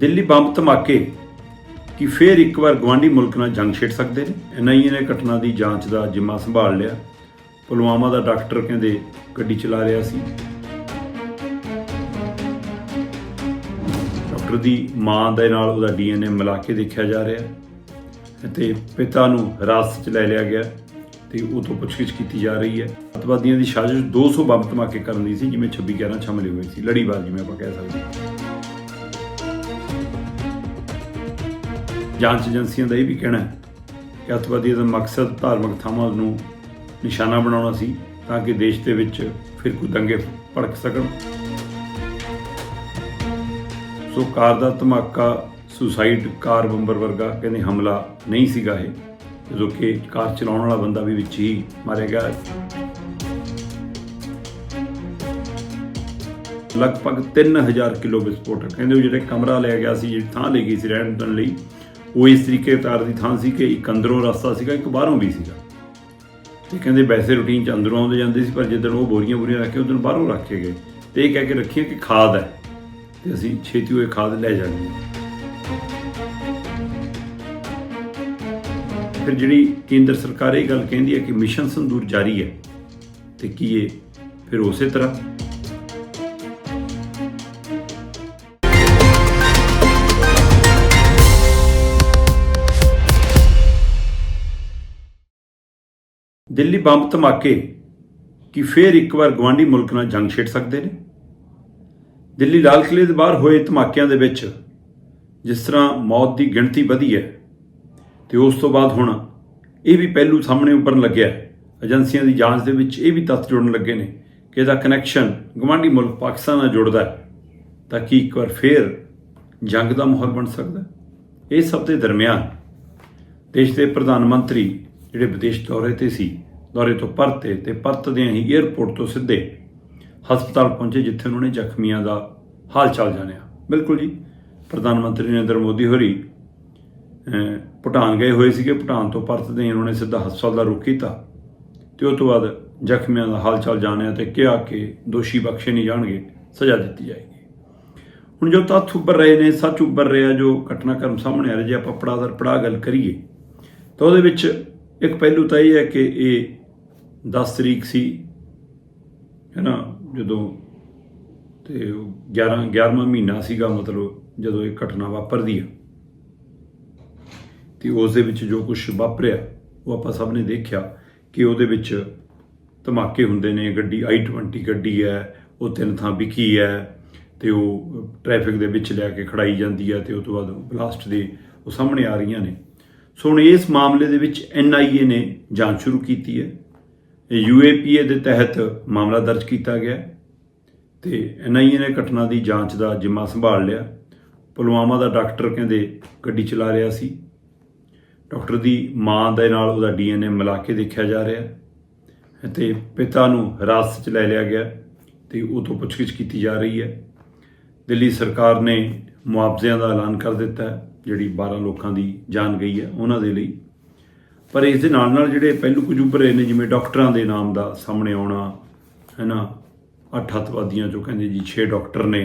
Delhi bomb ਧਮਾਕੇ ਕਿ ਫੇਰ ਇੱਕ ਵਾਰ ਗਵਾਂਢੀ ਮੁਲਕ ਨਾਲ ਜੰਗ ਛੇੜ ਸਕਦੇ ਨੇ? ਐਨਆਈਏ ਨੇ ਘਟਨਾ ਦੀ ਜਾਂਚ ਦਾ ਜਿੰਮਾ ਸੰਭਾਲ ਲਿਆ। ਪੁਲਵਾਮਾ ਦਾ ਡਾਕਟਰ ਕਹਿੰਦੇ ਗੱਡੀ ਚਲਾ ਰਿਹਾ ਸੀ। ਡਾਕਟਰ ਦੀ ਮਾਂ ਦੇ ਨਾਲ ਉਹਦਾ ਡੀਐਨਏ ਮਿਲਾ ਕੇ ਦੇਖਿਆ ਜਾ ਰਿਹਾ ਹੈ ਤੇ ਪਿਤਾ ਨੂੰ ਹਿਰਾਸਤ 'ਚ ਲੈ ਲਿਆ ਗਿਆ ਤੇ ਉਹ ਤੋਂ ਪੁੱਛਗਿੱਛ ਕੀਤੀ ਜਾ ਰਹੀ ਹੈ। ਅਤਵਾਦੀਆਂ ਦੀ ਸਾਜ਼ਿਸ਼ 200 ਬੰਬ ਧਮਾਕੇ ਕਰਨ ਦੀ ਸੀ, ਜਿਵੇਂ 26 11 ਛਮਲੇ ਹੋਏ ਸੀ। ਲੜੀਵਾਰ ਜਿਵੇਂ ਆਪਾਂ ਕਹਿ ਸਕਦੇ ਹਾਂ। ਜਾਂਚ ਏਜੰਸੀਆਂ ਦਾ ਇਹ ਵੀ ਕਹਿਣਾ ਹੈ ਕਿ ਅਤਵਾਦੀਆਂ ਦਾ ਮਕਸਦ ਧਾਰਮਿਕ ਥਾਵਾਂ ਨੂੰ ਨਿਸ਼ਾਨਾ ਬਣਾਉਣਾ ਸੀ ਤਾਂ ਕਿ ਦੇਸ਼ ਦੇ ਵਿੱਚ ਫਿਰ ਕੋਈ ਦੰਗੇ ਭੜਕ ਸਕਣ। ਸੋ ਕਾਰ ਦਾ ਧਮਾਕਾ, ਸੁਸਾਈਡ ਕਾਰ ਬੰਬਰ ਵਰਗਾ ਕਹਿੰਦੇ ਹਮਲਾ ਨਹੀਂ ਸੀਗਾ ਇਹ, ਜਦੋਂ ਕਿ ਕਾਰ ਚਲਾਉਣ ਵਾਲਾ ਬੰਦਾ ਵੀ ਵਿੱਚ ਹੀ ਮਾਰਿਆ ਗਿਆ ਲਗਭਗ 3000 ਕਿਲੋ ਵਿਸਫੋਟਕ, ਕਹਿੰਦੇ ਉਹ ਜਿਹੜੇ ਕਮਰਾ ਲਿਆ ਗਿਆ ਸੀ, ਜਿਹੜੀ ਥਾਂ ਲਈ ਗਈ ਸੀ ਰਹਿਣ ਕਰਨ ਲਈ ਉਹ ਇਸ ਤਰੀਕੇ ਤਾਰ ਦੀ ਥਾਂ ਸੀ ਕਿ ਇੱਕ ਅੰਦਰੋਂ ਰਸਤਾ ਸੀਗਾ, ਇੱਕ ਬਾਹਰੋਂ ਵੀ ਸੀਗਾ। ਤੇ ਕਹਿੰਦੇ ਵੈਸੇ ਰੂਟੀਨ ਚ ਅੰਦਰੋਂ ਆਉਂਦੇ ਜਾਂਦੇ ਸੀ, ਪਰ ਜਦੋਂ ਉਹ ਬੋਰੀਆਂ ਬੋਰੀਆਂ ਰੱਖ ਕੇ ਉਦੋਂ ਬਾਹਰੋਂ ਰੱਖੇ ਗਏ। ਤੇ ਇਹ ਕਹਿ ਕੇ ਰੱਖੀਏ ਕਿ ਖਾਦ ਹੈ, ਤੇ ਅਸੀਂ ਛੇਤੀ ਉਹ ਖਾਦ ਲੈ ਜਾਣੀ ਫਿਰ ਜਿਹੜੀ ਕੇਂਦਰ ਸਰਕਾਰ ਇਹ ਗੱਲ ਕਹਿੰਦੀ ਹੈ ਕਿ ਮਿਸ਼ਨ ਸੰਦੂਰ ਜਾਰੀ ਹੈ, ਤੇ ਕੀ ਇਹ ਫਿਰ ਉਸੇ ਤਰ੍ਹਾਂ? ਦਿੱਲੀ ਬੰਬ ਧਮਾਕੇ ਕਿ ਫੇਰ ਇੱਕ ਵਾਰ ਗਵਾਂਢੀ ਮੁਲਕ ਨਾਲ ਜੰਗ ਛੇੜ ਸਕਦੇ ਨੇ? ਦਿੱਲੀ ਲਾਲ ਕਿਲੇ ਦੇ ਬਾਹਰ ਹੋਏ ਧਮਾਕਿਆਂ ਦੇ ਵਿੱਚ ਜਿਸ ਤਰ੍ਹਾਂ ਮੌਤ ਦੀ ਗਿਣਤੀ ਵਧੀ ਹੈ ਤੇ ਉਸ ਤੋਂ ਬਾਅਦ ਹੁਣ ਇਹ ਵੀ ਪਹਿਲੂ ਸਾਹਮਣੇ ਉੱਪਰਨ ਲੱਗਿਆ ਏਜੰਸੀਆਂ ਦੀ ਜਾਂਚ ਦੇ ਵਿੱਚ ਇਹ ਵੀ ਤੱਥ ਜੁੜਨ ਲੱਗੇ ਨੇ ਕਿ ਇਹਦਾ ਕਨੈਕਸ਼ਨ ਗਵਾਂਢੀ ਮੁਲਕ ਪਾਕਿਸਤਾਨ ਨਾਲ ਜੁੜਦਾ ਹੈ ਤਾਂ ਕਿ ਇੱਕ ਵਾਰ ਫੇਰ ਜੰਗ ਦਾ ਮਾਹੌਲ ਬਣ ਸਕਦਾ ਇਹ ਸਭ ਦੇ ਦਰਮਿਆਨ ਦੇਸ਼ ਦੇ ਪ੍ਰਧਾਨ ਮੰਤਰੀ ਜਿਹੜੇ ਵਿਦੇਸ਼ ਦੌਰੇ ਤੇ ਸੀ, ਦੌਰੇ ਤੋਂ ਪਰਤੇ ਤੇ ਪਰਤਦਿਆਂ ਹੀ 에ਅਰਪੋਰਟ ਤੋਂ ਸਿੱਧੇ ਹਸਪਤਾਲ ਪਹੁੰਚੇ ਜਿੱਥੇ ਉਹਨਾਂ ਨੇ ਜ਼ਖਮੀਆਂ ਦਾ ਹਾਲ ਚਾਲ ਜਾਣਿਆ। ਬਿਲਕੁਲ ਜੀ, ਪ੍ਰਧਾਨ ਮੰਤਰੀ ਨਰਿੰਦਰ ਮੋਦੀ ਹੋਰੀ ਭੂਟਾਨ ਗਏ ਹੋਏ ਸੀਗੇ, ਭੂਟਾਨ ਤੋਂ ਪਰਤਦੇ ਹੀ ਉਹਨਾਂ ਨੇ ਸਿੱਧਾ ਹਸਪਤਾਲ ਦਾ ਰੁਖ ਕੀਤਾ ਤੇ ਉਸ ਤੋਂ ਬਾਅਦ ਜ਼ਖਮੀਆਂ ਦਾ ਹਾਲ ਚਾਲ ਜਾਣਿਆ ਤੇ ਕਿਹਾ ਕਿ ਦੋਸ਼ੀ ਬਖਸ਼ੇ ਨਹੀਂ ਜਾਣਗੇ, ਸਜ਼ਾ ਦਿੱਤੀ ਜਾਏਗੀ। ਹੁਣ ਜੋ ਤੱਥ ਉੱਭਰ ਰਹੇ ਨੇ, ਸੱਚ ਉੱਭਰ ਰਿਹਾ ਜੋ ਘਟਨਾਕ੍ਰਮ ਸਾਹਮਣੇ ਆ ਰਿਹਾ, ਜੇ ਆਪਾਂ ਪੜਾਅ ਦਰ ਪੜਾਅ ਗੱਲ ਕਰੀਏ, ਤਾਂ ਉਹਦੇ ਵਿੱਚ ਇੱਕ ਪਹਿਲੂ ਤਾਂ ਇਹ ਹੈ ਕਿ ਇਹ 10 ਤਰੀਕ ਸੀ ਹੈ ਨਾ ਜਦੋਂ ਤੇ ਉਹ 11 11ਵਾਂ ਮਹੀਨਾ ਸੀਗਾ, ਮਤਲਬ ਜਦੋਂ ਇਹ ਘਟਨਾ ਵਾਪਰਦੀ ਆ। ਤੇ ਉਸ ਦੇ ਵਿੱਚ ਜੋ ਕੁਝ ਵਾਪਰਿਆ, ਉਹ ਆਪਾਂ ਸਭ ਨੇ ਦੇਖਿਆ ਕਿ ਉਹਦੇ ਵਿੱਚ ਧਮਾਕੇ ਹੁੰਦੇ ਨੇ, ਗੱਡੀ i20 ਗੱਡੀ ਹੈ, ਉਹ ਤਿੰਨ ਥਾਂ ਵਿਕੀ ਹੈ, ਤੇ ਉਹ ਟ੍ਰੈਫਿਕ ਦੇ ਵਿੱਚ ਲੈ ਕੇ ਖੜਾਈ ਜਾਂਦੀ ਹੈ, ਤੇ ਉਸ ਤੋਂ ਬਾਅਦ ਬਲਾਸਟ ਦੇ ਉਹ ਸਾਹਮਣੇ ਆ ਰਹੀਆਂ ਨੇ। ਸੋ ਹੁਣ ਇਸ ਮਾਮਲੇ ਦੇ ਵਿੱਚ ਐਨਆਈਏ ਨੇ ਜਾਂਚ ਸ਼ੁਰੂ ਕੀਤੀ ਹੈ। ਯੂਏਪੀਏ ਦੇ ਤਹਿਤ ਮਾਮਲਾ ਦਰਜ ਕੀਤਾ ਗਿਆ ਹੈ ਤੇ ਐਨਆਈਏ ਨੇ ਘਟਨਾ ਦੀ ਜਾਂਚ ਦਾ ਜਿੰਮਾ ਸੰਭਾਲ ਲਿਆ। ਪੁਲਵਾਮਾ ਦਾ ਡਾਕਟਰ ਕਹਿੰਦੇ ਗੱਡੀ ਚਲਾ ਰਿਹਾ ਸੀ। ਡਾਕਟਰ ਦੀ ਮਾਂ ਦੇ ਨਾਲ ਉਹਦਾ ਡੀਐਨਏ ਮਿਲਾ ਕੇ ਦੇਖਿਆ ਜਾ ਰਿਹਾ ਹੈ ਤੇ ਪਿਤਾ ਨੂੰ ਹਿਰਾਸਤ 'ਚ ਲੈ ਲਿਆ ਗਿਆ ਤੇ ਉਹ ਤੋਂ ਪੁੱਛਗਿੱਛ ਕੀਤੀ ਜਾ ਰਹੀ ਹੈ। ਦਿੱਲੀ ਸਰਕਾਰ ਨੇ ਮੁਆਵਜ਼ਿਆਂ ਦਾ ਐਲਾਨ ਕਰ ਦਿੱਤਾ ਹੈ। ਜਿਹੜੀ 12 ਲੋਕਾਂ ਦੀ ਜਾਨ ਗਈ ਹੈ, ਉਹਨਾਂ ਦੇ ਲਈ। ਪਰ ਇਸ ਦੇ ਨਾਲ ਨਾਲ ਜਿਹੜੇ ਪਹਿਲੂ ਕੁਝ ਉੱਭਰੇ ਨੇ, ਜਿਵੇਂ ਡਾਕਟਰਾਂ ਦੇ ਨਾਮ ਦਾ ਸਾਹਮਣੇ ਆਉਣਾ ਹੈ ਨਾ ਅੱਠ ਅੱਤਵਾਦੀਆਂ ਚੋਂ ਕਹਿੰਦੇ ਜੀ 6 ਡਾਕਟਰ ਨੇ,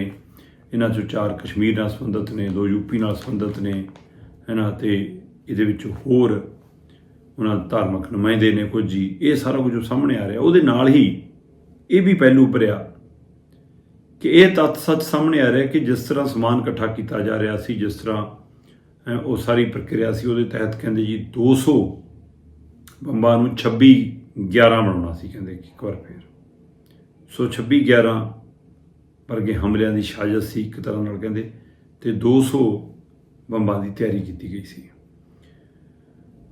ਇਹਨਾਂ ਚੋਂ ਚਾਰ ਕਸ਼ਮੀਰ ਨਾਲ ਸੰਬੰਧਿਤ ਨੇ, ਦੋ ਯੂਪੀ ਨਾਲ ਸੰਬੰਧਿਤ ਨੇ ਹੈ ਨਾ ਤੇ ਇਹਦੇ ਵਿੱਚ ਹੋਰ ਉਹਨਾਂ ਦੇ ਧਾਰਮਿਕ ਨੁਮਾਇੰਦੇ ਨੇ ਕੁਝ ਜੀ। ਇਹ ਸਾਰਾ ਕੁਝ ਜੋ ਸਾਹਮਣੇ ਆ ਰਿਹਾ, ਉਹਦੇ ਨਾਲ ਹੀ ਇਹ ਵੀ ਪਹਿਲੂ ਉੱਭਰਿਆ ਕਿ ਇਹ ਤੱਥ ਸੱਚ ਸਾਹਮਣੇ ਆ ਰਿਹਾ ਕਿ ਜਿਸ ਤਰ੍ਹਾਂ ਸਮਾਨ ਇਕੱਠਾ ਕੀਤਾ ਜਾ ਰਿਹਾ ਸੀ, ਜਿਸ ਤਰ੍ਹਾਂ ਉਹ ਸਾਰੀ ਪ੍ਰਕਿਰਿਆ ਸੀ, ਉਹਦੇ ਤਹਿਤ ਕਹਿੰਦੇ ਜੀ 200 ਬੰਬਾਂ ਨੂੰ 26 11 ਬਣਾਉਣਾ ਸੀ, ਕਹਿੰਦੇ ਇੱਕ ਵਾਰ ਫੇਰ। ਸੋ 26 11 ਵਰਗੇ ਹਮਲਿਆਂ ਦੀ ਸਾਜ਼ਿਸ਼ ਸੀ, ਇੱਕ ਤਰ੍ਹਾਂ ਨਾਲ ਕਹਿੰਦੇ ਤੇ 200 ਬੰਬਾਂ ਦੀ ਤਿਆਰੀ ਕੀਤੀ ਗਈ ਸੀ।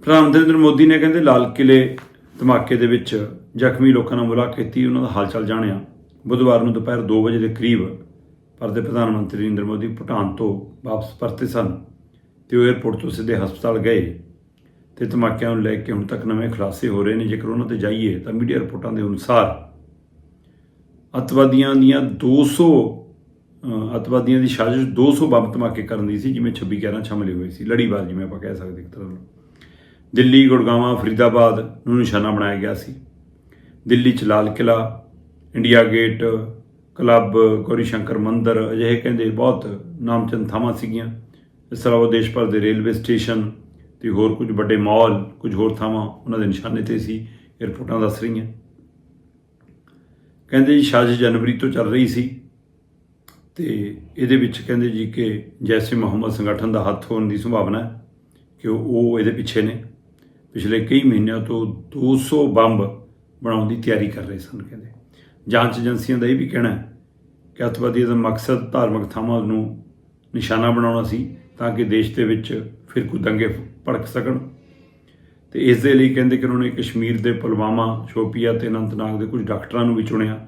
ਪ੍ਰਧਾਨ ਮੰਤਰੀ ਨਰਿੰਦਰ ਮੋਦੀ ਨੇ ਕਹਿੰਦੇ ਲਾਲ ਕਿਲੇ ਧਮਾਕੇ ਦੇ ਵਿੱਚ ਜ਼ਖਮੀ ਲੋਕਾਂ ਨਾਲ ਮੁਲਾਕਾਤ ਕੀਤੀ, ਉਹਨਾਂ ਦਾ ਹਾਲ ਚਾਲ ਜਾਣਿਆ। ਬੁੱਧਵਾਰ ਨੂੰ ਦੁਪਹਿਰ 2 ਵਜੇ ਦੇ ਕਰੀਬ ਭਾਰਤ ਦੇ ਪ੍ਰਧਾਨ ਮੰਤਰੀ ਨਰਿੰਦਰ ਮੋਦੀ ਭੂਟਾਨ ਤੋਂ ਵਾਪਸ ਪਰਤੇ ਸਨ। ਤੇ ਉਹ 에ਅਰਪੋਰਟ ਤੋਂ ਸਿੱਧੇ ਹਸਪਤਾਲ ਗਏ ਤੇ ਧਮਾਕਿਆਂ ਨੂੰ ਲੈ ਕੇ ਹੁਣ ਤੱਕ ਨਵੇਂ ਖੁਲਾਸੇ ਹੋ ਰਹੇ ਨੇ। ਜੇਕਰ ਉਹਨਾਂ ਤੇ ਜਾਈਏ ਤਾਂ ਮੀਡੀਆ ਰਿਪੋਰਟਾਂ ਦੇ ਅਨੁਸਾਰ ਅਤਵਾਦੀਆਂ ਦੀਆਂ 200 ਅ, ਅਤਵਾਦੀਆਂ ਦੀ ਸਾਜ਼ਿਸ਼ 200 ਬੰਬ ਧਮਾਕੇ ਕਰਨ ਦੀ ਸੀ ਜਿਵੇਂ 26 11 ਸ਼ਾਮਲ ਹੋਏ ਸੀ। ਲੜੀਵਾਰ ਜਿਵੇਂ ਆਪਾਂ ਕਹਿ ਸਕਦੇ ਇੱਕ ਤਰ੍ਹਾਂ ਨਾਲ। ਦਿੱਲੀ ਗੁੜਗਾਵਾਂ ਫਰੀਦਾਬਾਦ ਨੂੰ ਨਿਸ਼ਾਨਾ ਬਣਾਇਆ ਗਿਆ ਸੀ। ਦਿੱਲੀ ਚ Lal Qila India gate club Gauri Shankar Mandir ਅਜਿਹੇ ਕਹਿੰਦੇ ਬਹੁਤ ਨਾਮਚੰਦ ਥਾਵਾਂ ਸੀਗੀਆਂ। ਇਸ ਤਰ੍ਹਾਂ ਉਹ ਦੇਸ਼ ਭਰ ਦੇ ਰੇਲਵੇ ਸਟੇਸ਼ਨ ਤੇ ਹੋਰ ਕੁਝ ਵੱਡੇ ਮਾਲ, ਕੁਝ ਹੋਰ ਥਾਵਾਂ ਉਹਨਾਂ ਦੇ ਨਿਸ਼ਾਨੇ ਤੇ ਸੀ ਇਹ ਦੱਸ ਰਹੀਆਂ। ਕਹਿੰਦੇ ਜੀ ਸਾਜ਼ਿਸ਼ ਜਨਵਰੀ ਤੋਂ ਚੱਲ ਰਹੀ ਸੀ ਤੇ ਇਹਦੇ ਵਿੱਚ ਕਹਿੰਦੇ ਜੀ ਕਿ ਜੈਸੇ ਮੁਹੰਮਦ ਸੰਗਠਨ ਦਾ ਹੱਥ ਹੋਣ ਦੀ ਸੰਭਾਵਨਾ ਹੈ ਕਿ ਉਹ ਇਹਦੇ ਪਿੱਛੇ ਨੇ। ਪਿਛਲੇ ਕਈ ਮਹੀਨਿਆਂ ਤੋਂ 200 ਬੰਬ ਬਣਾਉਣ ਦੀ ਤਿਆਰੀ ਕਰ ਰਹੇ ਸਨ ਕਹਿੰਦੇ। ਜਾਂਚ ਏਜੰਸੀਆਂ ਦਾ ਇਹ ਵੀ ਕਹਿਣਾ ਹੈ ਕਿ ਅੱਤਵਾਦੀਆਂ ਦਾ ਮਕਸਦ ਧਾਰਮਿਕ ਥਾਵਾਂ ਨੂੰ ਨਿਸ਼ਾਨਾ ਬਣਾਉਣਾ ਸੀ। ਤਾਂ ਕਿ ਦੇਸ਼ ਦੇ ਵਿੱਚ ਫਿਰ ਕੋਈ ਦੰਗੇ ਭੜਕ ਸਕਣ। ਤੇ ਇਸ ਦੇ ਲਈ ਕਹਿੰਦੇ ਕਿ ਉਹਨਾਂ ਨੇ ਕਸ਼ਮੀਰ ਦੇ ਪੁਲਵਾਮਾ, ਸ਼ੋਪੀਆ ਤੇ ਅਨੰਤਨਾਗ ਦੇ ਕੁਝ ਡਾਕਟਰਾਂ ਨੂੰ ਵੀ ਚੁਣਿਆ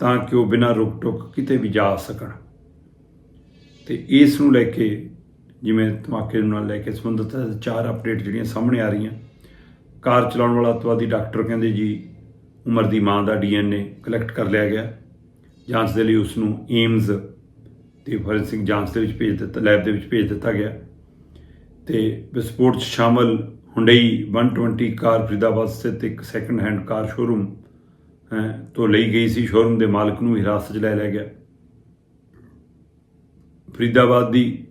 ਤਾਂ ਕਿ ਉਹ ਬਿਨਾਂ ਰੁਕ ਟੁਕ ਕਿਤੇ ਵੀ ਜਾ ਸਕਣ। ਤੇ ਇਸ ਨੂੰ ਲੈ ਕੇ ਜਿਵੇਂ ਧਮਾਕੇ ਨਾਲ ਲੈ ਕੇ ਸੰਬੰਧਿਤ ਚਾਰ ਅਪਡੇਟ ਜਿਹੜੀਆਂ ਸਾਹਮਣੇ ਆ ਰਹੀਆਂ। ਕਾਰ ਚਲਾਉਣ ਵਾਲਾ ਅੱਤਵਾਦੀ ਡਾਕਟਰ ਕਹਿੰਦੇ ਜੀ, ਉਮਰ ਦੀ ਮਾਂ ਦਾ ਡੀਐਨਏ ਕਲੈਕਟ ਕਰ ਲਿਆ ਗਿਆ। ਜਾਂਚ ਦੇ ਲਈ ਉਸ ਨੂੰ ਏਮਜ਼ ਤੇ ਫੋਰੈਂਸਿਕ ਜਾਂਚ ਦੇ ਵਿੱਚ ਭੇਜ ਦਿੱਤਾ ਲੈਬ ਦੇ ਵਿੱਚ ਭੇਜ ਦਿੱਤਾ ਗਿਆ। ਤੇ ਵਿਸਫੋਟ 'ਚ ਸ਼ਾਮਲ ਹੁੰਡਈ 120 ਕਾਰ ਫਰੀਦਾਬਾਦ ਸਥਿਤ ਇੱਕ ਸੈਕੰਡ ਹੈਂਡ ਕਾਰ ਸ਼ੋਰੂਮ ਹੈ, ਤੋਂ ਲਈ ਗਈ ਸੀ। ਸ਼ੋਰੂਮ ਦੇ ਮਾਲਕ ਨੂੰ ਹਿਰਾਸਤ 'ਚ ਲੈ ਲਿਆ ਗਿਆ। ਫਰੀਦਾਬਾਦ ਦੀ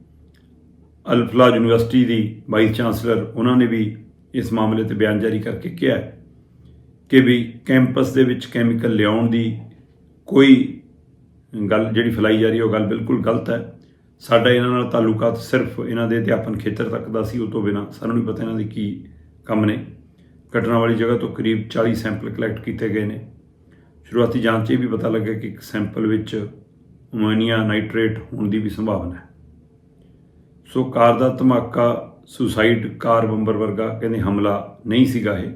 ਅਲਫਲਾ ਯੂਨੀਵਰਸਿਟੀ ਦੀ ਵਾਈਸ ਚਾਂਸਲਰ ਉਹਨਾਂ ਨੇ ਵੀ ਇਸ ਮਾਮਲੇ ਤੇ ਬਿਆਨ ਜਾਰੀ ਕਰਕੇ ਕਿਹਾ ਕਿ ਵੀ ਕੈਂਪਸ ਦੇ ਵਿੱਚ ਕੈਮੀਕਲ ਲਿਆਉਣ ਦੀ ਕੋਈ ਗੱਲ ਜਿਹੜੀ ਫੈਲਾਈ ਜਾ ਰਹੀ ਹੈ, ਉਹ ਗੱਲ ਬਿਲਕੁਲ ਗਲਤ ਹੈ। ਸਾਡਾ ਇਹਨਾਂ ਨਾਲ ਤਾਲੁਕਾਤ ਸਿਰਫ ਇਹਨਾਂ ਦੇ ਅਧਿਆਪਨ ਖੇਤਰ ਤੱਕ ਦਾ ਸੀ, ਉਹ ਤੋਂ ਬਿਨਾ ਸਾਨੂੰ ਨਹੀਂ ਪਤਾ ਇਹਨਾਂ ਦੇ ਕੀ ਕੰਮ ਨੇ। ਘਟਨਾ ਵਾਲੀ ਜਗ੍ਹਾ ਤੋਂ ਕਰੀਬ 40 ਸੈਂਪਲ ਕਲੈਕਟ ਕੀਤੇ ਗਏ ਨੇ। ਸ਼ੁਰੂਆਤੀ ਜਾਂਚ ਇਹ ਵੀ ਪਤਾ ਲੱਗਿਆ ਕਿ ਇੱਕ ਸੈਂਪਲ ਵਿੱਚ ਅਮੋਨੀਆ ਨਾਈਟ੍ਰੇਟ ਹੋਣ ਦੀ ਵੀ ਸੰਭਾਵਨਾ ਹੈ। ਸੋ ਕਾਰ ਦਾ ਧਮਾਕਾ, ਸੁਸਾਈਡ ਕਾਰ ਬੰਬਰ ਵਰਗਾ ਕਹਿੰਦੇ ਹਮਲਾ ਨਹੀਂ ਸੀਗਾ ਇਹ,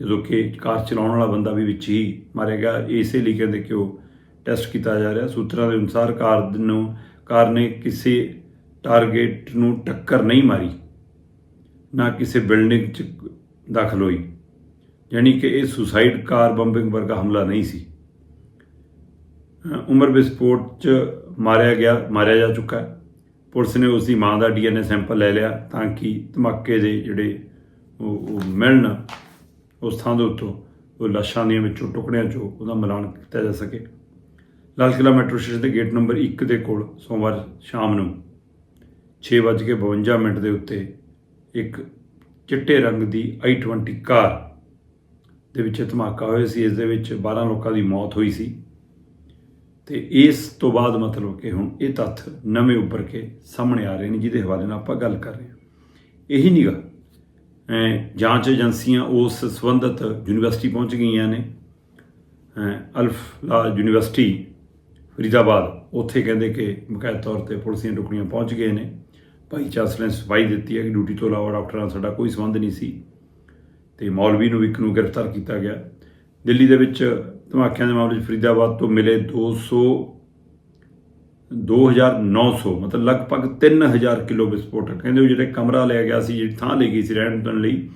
ਜਦੋਂ ਕਿ ਕਾਰ ਚਲਾਉਣ ਵਾਲਾ ਬੰਦਾ ਵੀ ਵਿੱਚ ਹੀ ਮਾਰਿਆ ਗਿਆ। ਇਸੇ ਲਈ ਕਹਿੰਦੇ ਕਿ ਉਹ ਟੈਸਟ ਕੀਤਾ ਜਾ ਰਿਹਾ। ਸੂਤਰਾਂ ਦੇ ਅਨੁਸਾਰ ਕਾਰ ਨੂੰ ਕਾਰ ਨੇ ਕਿਸੇ ਟਾਰਗੇਟ ਨੂੰ ਟੱਕਰ ਨਹੀਂ ਮਾਰੀ। ਨਾ ਕਿਸੇ ਬਿਲਡਿੰਗ 'ਚ ਦਾਖਲ ਹੋਈ। ਯਾਨੀ ਕਿ ਇਹ ਸੁਸਾਈਡ ਕਾਰ ਬੰਬਿੰਗ ਵਰਗਾ ਹਮਲਾ ਨਹੀਂ ਸੀ। ਉਮਰ ਵਿਸਫੋਟ 'ਚ ਮਾਰਿਆ ਗਿਆ ਮਾਰਿਆ ਜਾ ਚੁੱਕਾ ਹੈ। ਪੁਲਿਸ ਨੇ ਉਸ ਦੀ ਮਾਂ ਦਾ ਡੀਐਨਏ ਸੈਂਪਲ ਲੈ ਲਿਆ ਤਾਂ ਕਿ ਧਮਾਕੇ ਦੇ ਜਿਹੜੇ ਉਹ ਉਹ ਮਿਲਣ ਉਸ ਥਾਂ ਦੇ ਉੱਤੋਂ ਉਹ ਲਾਸ਼ਾਂ ਦੀਆਂ ਵਿੱਚੋਂ ਟੁਕੜਿਆਂ 'ਚੋਂ ਉਹਦਾ ਮਿਲਾਨ ਕੀਤਾ ਜਾ ਸਕੇ। ਲਾਲ ਕਿਲਾ ਮੈਟਰੋ ਸਟੇਸ਼ਨ ਦੇ ਗੇਟ ਨੰਬਰ 1 ਦੇ ਕੋਲ ਸੋਮਵਾਰ ਸ਼ਾਮ ਨੂੰ 6:52 ਮਿੰਟ ਦੇ ਉੱਤੇ ਇੱਕ ਚਿੱਟੇ ਰੰਗ ਦੀ i20 ਕਾਰ ਦੇ ਵਿੱਚ ਧਮਾਕਾ ਹੋਇਆ ਸੀ। ਇਸ ਦੇ ਵਿੱਚ 12 ਲੋਕਾਂ ਦੀ ਮੌਤ ਹੋਈ ਸੀ ਤੇ ਇਸ ਤੋਂ ਬਾਅਦ ਮਤਲਬ ਕਿ ਹੁਣ ਇਹ ਤੱਥ ਨਵੇਂ ਉੱਪਰ ਕੇ ਸਾਹਮਣੇ ਆ ਰਹੇ ਨੇ, ਜਿਹਦੇ ਹਵਾਲੇ ਨਾਲ ਆਪਾਂ ਗੱਲ ਕਰ ਰਹੇ ਹਾਂ। ਇਹੀ ਨਿਗਾ ਜਾਂਚ ਏਜੰਸੀਆਂ ਉਸ ਸੰਬੰਧਤ ਯੂਨੀਵਰਸਿਟੀ ਪਹੁੰਚ ਗਈਆਂ ਨੇ ਅਲਫ ਅਲਫਲਾ ਯੂਨੀਵਰਸਿਟੀ ਫਰੀਦਾਬਾਦ, ਉੱਥੇ ਕਹਿੰਦੇ ਕਿ ਬਕਾਇਦਾ ਤੌਰ ਤੇ ਪੁਲਿਸ ਦੀਆਂ ਟੁਕੜੀਆਂ ਪਹੁੰਚ ਗਏ ਨੇ। ਭਾਈ ਚਾਂਸਲਰ ਨੇ ਸਫ਼ਾਈ ਦਿੱਤੀ ਹੈ ਕਿ ਡਿਊਟੀ ਤੋਂ ਇਲਾਵਾ ਡਾਕਟਰਾਂ ਨਾਲ ਸਾਡਾ ਕੋਈ ਸੰਬੰਧ ਨਹੀਂ ਸੀ ਤੇ ਮੌਲਵੀ ਨੂੰ ਵੀ ਇੱਕ ਨੂੰ ਗ੍ਰਿਫਤਾਰ ਕੀਤਾ ਗਿਆ। ਦਿੱਲੀ ਦੇ ਵਿੱਚ ਧਮਾਕਿਆਂ ਦੇ ਮਾਮਲੇ 'ਚ ਫਰੀਦਾਬਾਦ ਤੋਂ ਮਿਲੇ 200 2900 ਮਤਲਬ ਲਗਭਗ 3000 ਕਿਲੋ ਵਿਸਫੋਟਕ। ਕਹਿੰਦੇ ਉਹ ਜਿਹੜੇ ਕਮਰਾ ਲਿਆ ਗਿਆ ਸੀ, ਜਿਹੜੀ ਥਾਂ ਲਈ ਗਈ ਸੀ ਰਹਿਣ ਬਸਣ ਲਈ,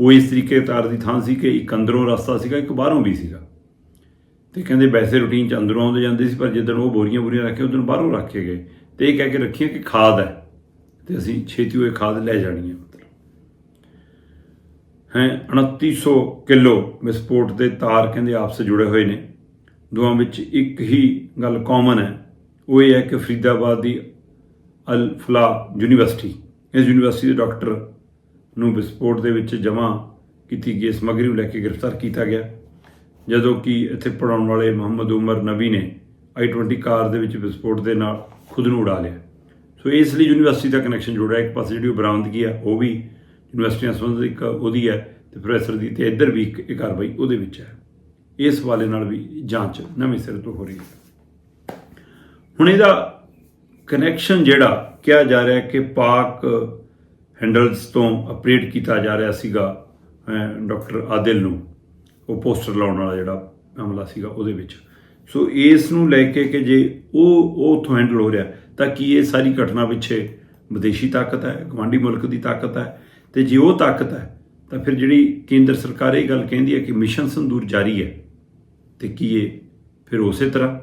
ਉਹ ਇਸ ਤਰੀਕੇ ਤਾਰ ਦੀ ਥਾਂ ਸੀ ਕਿ ਇੱਕ ਅੰਦਰੋਂ ਰਸਤਾ ਸੀਗਾ, ਇੱਕ ਬਾਹਰੋਂ ਵੀ ਸੀਗਾ। ਤੇ ਕਹਿੰਦੇ ਵੈਸੇ ਰੂਟੀਨ ਚ ਅੰਦਰੋਂ ਆਉਂਦੇ ਜਾਂਦੇ ਸੀ, ਪਰ ਜਦੋਂ ਉਹ ਬੋਰੀਆਂ ਬੋਰੀਆਂ ਰੱਖੇ ਉਦੋਂ ਬਾਹਰੋਂ ਰੱਖੇ ਗਏ। ਤੇ ਇਹ ਕਹਿ ਕੇ ਰੱਖੀਆਂ ਕਿ ਖਾਦ ਹੈ, ਤੇ ਅਸੀਂ ਛੇਤੀ ਉਹ ਖਾਦ ਲੈ ਜਾਣੀ ਹੈ, ਮਤਲਬ। ਹੈ 2900 ਕਿਲੋ ਵਿਸਫੋਟ ਦੇ ਤਾਰ ਕਹਿੰਦੇ ਆਪਸ ਜੁੜੇ ਹੋਏ ਨੇ। ਦੋਵਾਂ ਵਿੱਚ ਇੱਕ ਹੀ ਗੱਲ ਕਾਮਨ ਹੈ, ਉਹ ਇਹ ਹੈ ਕਿ ਫਰੀਦਾਬਾਦ ਦੀ ਅਲਫਲਾ ਯੂਨੀਵਰਸਿਟੀ, ਇਸ ਯੂਨੀਵਰਸਿਟੀ ਦੇ ਡਾਕਟਰ ਨੂੰ ਵਿਸਫੋਟ ਦੇ ਵਿੱਚ ਜਮ੍ਹਾਂ ਕੀਤੀ ਗਈ ਸਮੱਗਰੀ ਨੂੰ ਲੈ ਕੇ ਗ੍ਰਿਫਤਾਰ ਕੀਤਾ ਗਿਆ। ਜਦੋਂ ਕਿ ਇੱਥੇ ਪੜਾਉਣ ਵਾਲੇ ਮੁਹੰਮਦ ਉਮਰ ਨਬੀ ਨੇ i20 ਕਾਰ ਦੇ ਵਿੱਚ ਵਿਸਫੋਟ ਦੇ ਨਾਲ ਖੁਦ ਨੂੰ ਉਡਾ ਲਿਆ। ਸੋ ਇਸ ਲਈ ਯੂਨੀਵਰਸਿਟੀ ਦਾ ਕਨੈਕਸ਼ਨ ਜੁੜਿਆ ਇੱਕ ਪਾਸੇ ਜਿਹੜੀ ਉਹ ਬਰਾਮਦਗੀ ਆ, ਉਹ ਵੀ ਯੂਨੀਵਰਸਿਟੀਆਂ ਸੰਬੰਧ ਇੱਕ ਉਹਦੀ ਹੈ ਤੇ ਪ੍ਰੋਫੈਸਰ ਦੀ ਤੇ ਇੱਧਰ ਵੀ ਇੱਕ, ਇਹ ਕਾਰਵਾਈ ਉਹਦੇ ਵਿੱਚ ਹੈ। ਇਸ ਵਾਲੇ ਨਾਲ ਵੀ ਜਾਂਚ ਨਵੇਂ ਸਿਰ ਤੋਂ ਹੋ ਰਹੀ ਹੈ। ਹੁਣ ਇਹਦਾ ਕਨੈਕਸ਼ਨ ਜਿਹੜਾ ਕਿਹਾ ਜਾ ਰਿਹਾ ਕਿ ਪਾਕ ਹੈਂਡਲਸ ਤੋਂ ਅਪਰੇਟ ਕੀਤਾ ਜਾ ਰਿਹਾ ਸੀਗਾ ਡਾਕਟਰ ਆਦਿਲ ਨੂੰ। ਉਹ ਪੋਸਟਰ ਲਾਉਣ ਵਾਲਾ ਜਿਹੜਾ ਹਮਲਾ ਸੀਗਾ ਉਹਦੇ ਵਿੱਚ। ਸੋ ਇਸ ਨੂੰ ਲੈ ਕੇ ਕਿ ਜੇ ਉਹ ਉਹ ਉੱਥੋਂ ਹੈਂਡਲ ਹੋ ਰਿਹਾ, ਤਾਂ ਕੀ ਇਹ ਸਾਰੀ ਘਟਨਾ ਪਿੱਛੇ ਵਿਦੇਸ਼ੀ ਤਾਕਤ ਹੈ ਗਵਾਂਡੀ ਮੁਲਕ ਦੀ ਤਾਕਤ ਹੈ? ਤੇ ਜੇ ਉਹ ਤਾਕਤ ਹੈ, ਤਾਂ ਫਿਰ ਜਿਹੜੀ ਕੇਂਦਰ ਸਰਕਾਰ ਇਹ ਗੱਲ ਕਹਿੰਦੀ ਹੈ ਕਿ ਮਿਸ਼ਨ ਸੰਦੂਰ ਜਾਰੀ ਹੈ, ਤੇ ਕੀ ਇਹ ਫਿਰ ਉਸੇ ਤਰ੍ਹਾਂ?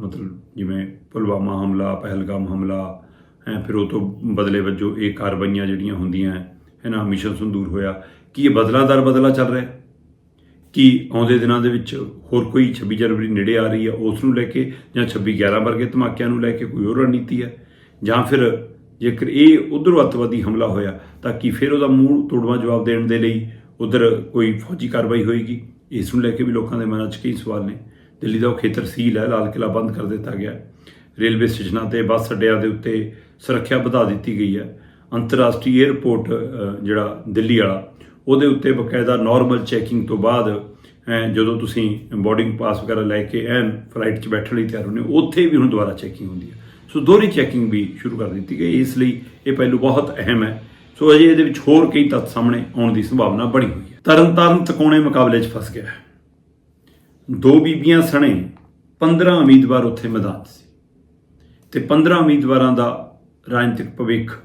ਮਤਲਬ ਜਿਵੇਂ ਪੁਲਵਾਮਾ ਹਮਲਾ, ਪਹਿਲਗਾਮ ਹਮਲਾ, ਹੈ, ਫਿਰ ਉਹ ਤੋਂ ਬਦਲੇ ਵਜੋਂ ਇਹ ਕਾਰਵਾਈਆਂ ਜਿਹੜੀਆਂ ਹੁੰਦੀਆਂ, ਹੈ ਨਾ ਮਿਸ਼ਨ ਸੰਦੂਰ ਹੋਇਆ, ਕੀ ਇਹ ਬਦਲਾਦਾਰ ਬਦਲਾ ਚੱਲ ਰਿਹਾ? ਹੈ? ਕਿ ਆਉਂਦੇ ਦਿਨਾਂ ਦੇ ਵਿੱਚ ਹੋਰ ਕੋਈ 26 ਜਨਵਰੀ ਨੇੜੇ ਆ ਰਹੀ ਹੈ, ਉਸ ਨੂੰ ਲੈ ਕੇ ਜਾਂ 26 11 ਵਰਗੇ ਧਮਾਕਿਆਂ ਨੂੰ ਲੈ ਕੇ ਕੋਈ ਹੋਰ ਰਣਨੀਤੀ ਹੈ? ਜਾਂ ਫਿਰ ਜੇਕਰ ਇਹ ਉਧਰੋਂ ਅੱਤਵਾਦੀ ਹਮਲਾ ਹੋਇਆ, ਤਾਂ ਕੀ ਫਿਰ ਉਹਦਾ ਮੂਲ ਤੋੜਵਾ ਜਵਾਬ ਦੇਣ ਦੇ ਲਈ ਉਧਰ ਕੋਈ ਫੌਜੀ ਕਾਰਵਾਈ ਹੋਏਗੀ? ਇਸ ਨੂੰ ਲੈ ਕੇ ਵੀ ਲੋਕਾਂ ਦੇ ਮਨਾਂ 'ਚ ਕਈ ਸਵਾਲ ਨੇ। ਦਿੱਲੀ ਦਾ ਉਹ ਖੇਤਰ ਸੀਲ ਹੈ, ਲਾਲ ਕਿਲਾ ਬੰਦ ਕਰ ਦਿੱਤਾ ਗਿਆ। ਰੇਲਵੇ ਸਟੇਸ਼ਨਾਂ ਤੇ ਬੱਸ ਅੱਡਿਆਂ ਦੇ ਉੱਤੇ ਸੁਰੱਖਿਆ ਵਧਾ ਦਿੱਤੀ ਗਈ ਹੈ। ਅੰਤਰਰਾਸ਼ਟਰੀ 에ਅਰਪੋਰਟ ਜਿਹੜਾ ਦਿੱਲੀ ਵਾਲਾ ਉਹਦੇ ਉੱਤੇ ਬਕਾਇਦਾ ਨਾਰਮਲ ਚੈਕਿੰਗ ਤੋਂ ਬਾਅਦ ਜਦੋਂ ਤੁਸੀਂ ਬੋਰਡਿੰਗ ਪਾਸ ਵਗੈਰਾ ਲੈ ਕੇ ਐਨ ਫਲਾਈਟ 'ਚ ਬੈਠਣ ਲਈ ਤਿਆਰ ਹੁੰਦੇ ਹੋ, ਉੱਥੇ ਵੀ ਹੁਣ ਦੁਬਾਰਾ ਚੈਕਿੰਗ ਹੁੰਦੀ ਹੈ। ਸੋ ਦੋਹਰੀ ਚੈਕਿੰਗ ਵੀ ਸ਼ੁਰੂ ਕਰ ਦਿੱਤੀ ਗਈ ਇਸ ਲਈ ਇਹ ਪਹਿਲੂ ਬਹੁਤ ਅਹਿਮ ਹੈ। ਸੋ ਅਜੇ ਇਹਦੇ ਵਿੱਚ ਹੋਰ ਕਈ ਤੱਥ ਸਾਹਮਣੇ ਆਉਣ ਦੀ ਸੰਭਾਵਨਾ ਬਣੀ ਹੋਈ ਹੈ। ਤਰਨਤਾਰਨ ਤਕੋਣੇ ਮੁਕਾਬਲੇ 'ਚ ਫਸ ਗਿਆ ਹੈ। ਦੋ ਬੀਬੀਆਂ ਸਣੇ 15 ਉਮੀਦਵਾਰ ਉੱਥੇ ਮੈਦਾਨ 'ਚ ਸੀ। ਤੇ 15 ਉਮੀਦਵਾਰਾਂ ਦਾ ਰਾਜਨੀਤਿਕ ਭਵਿੱਖ,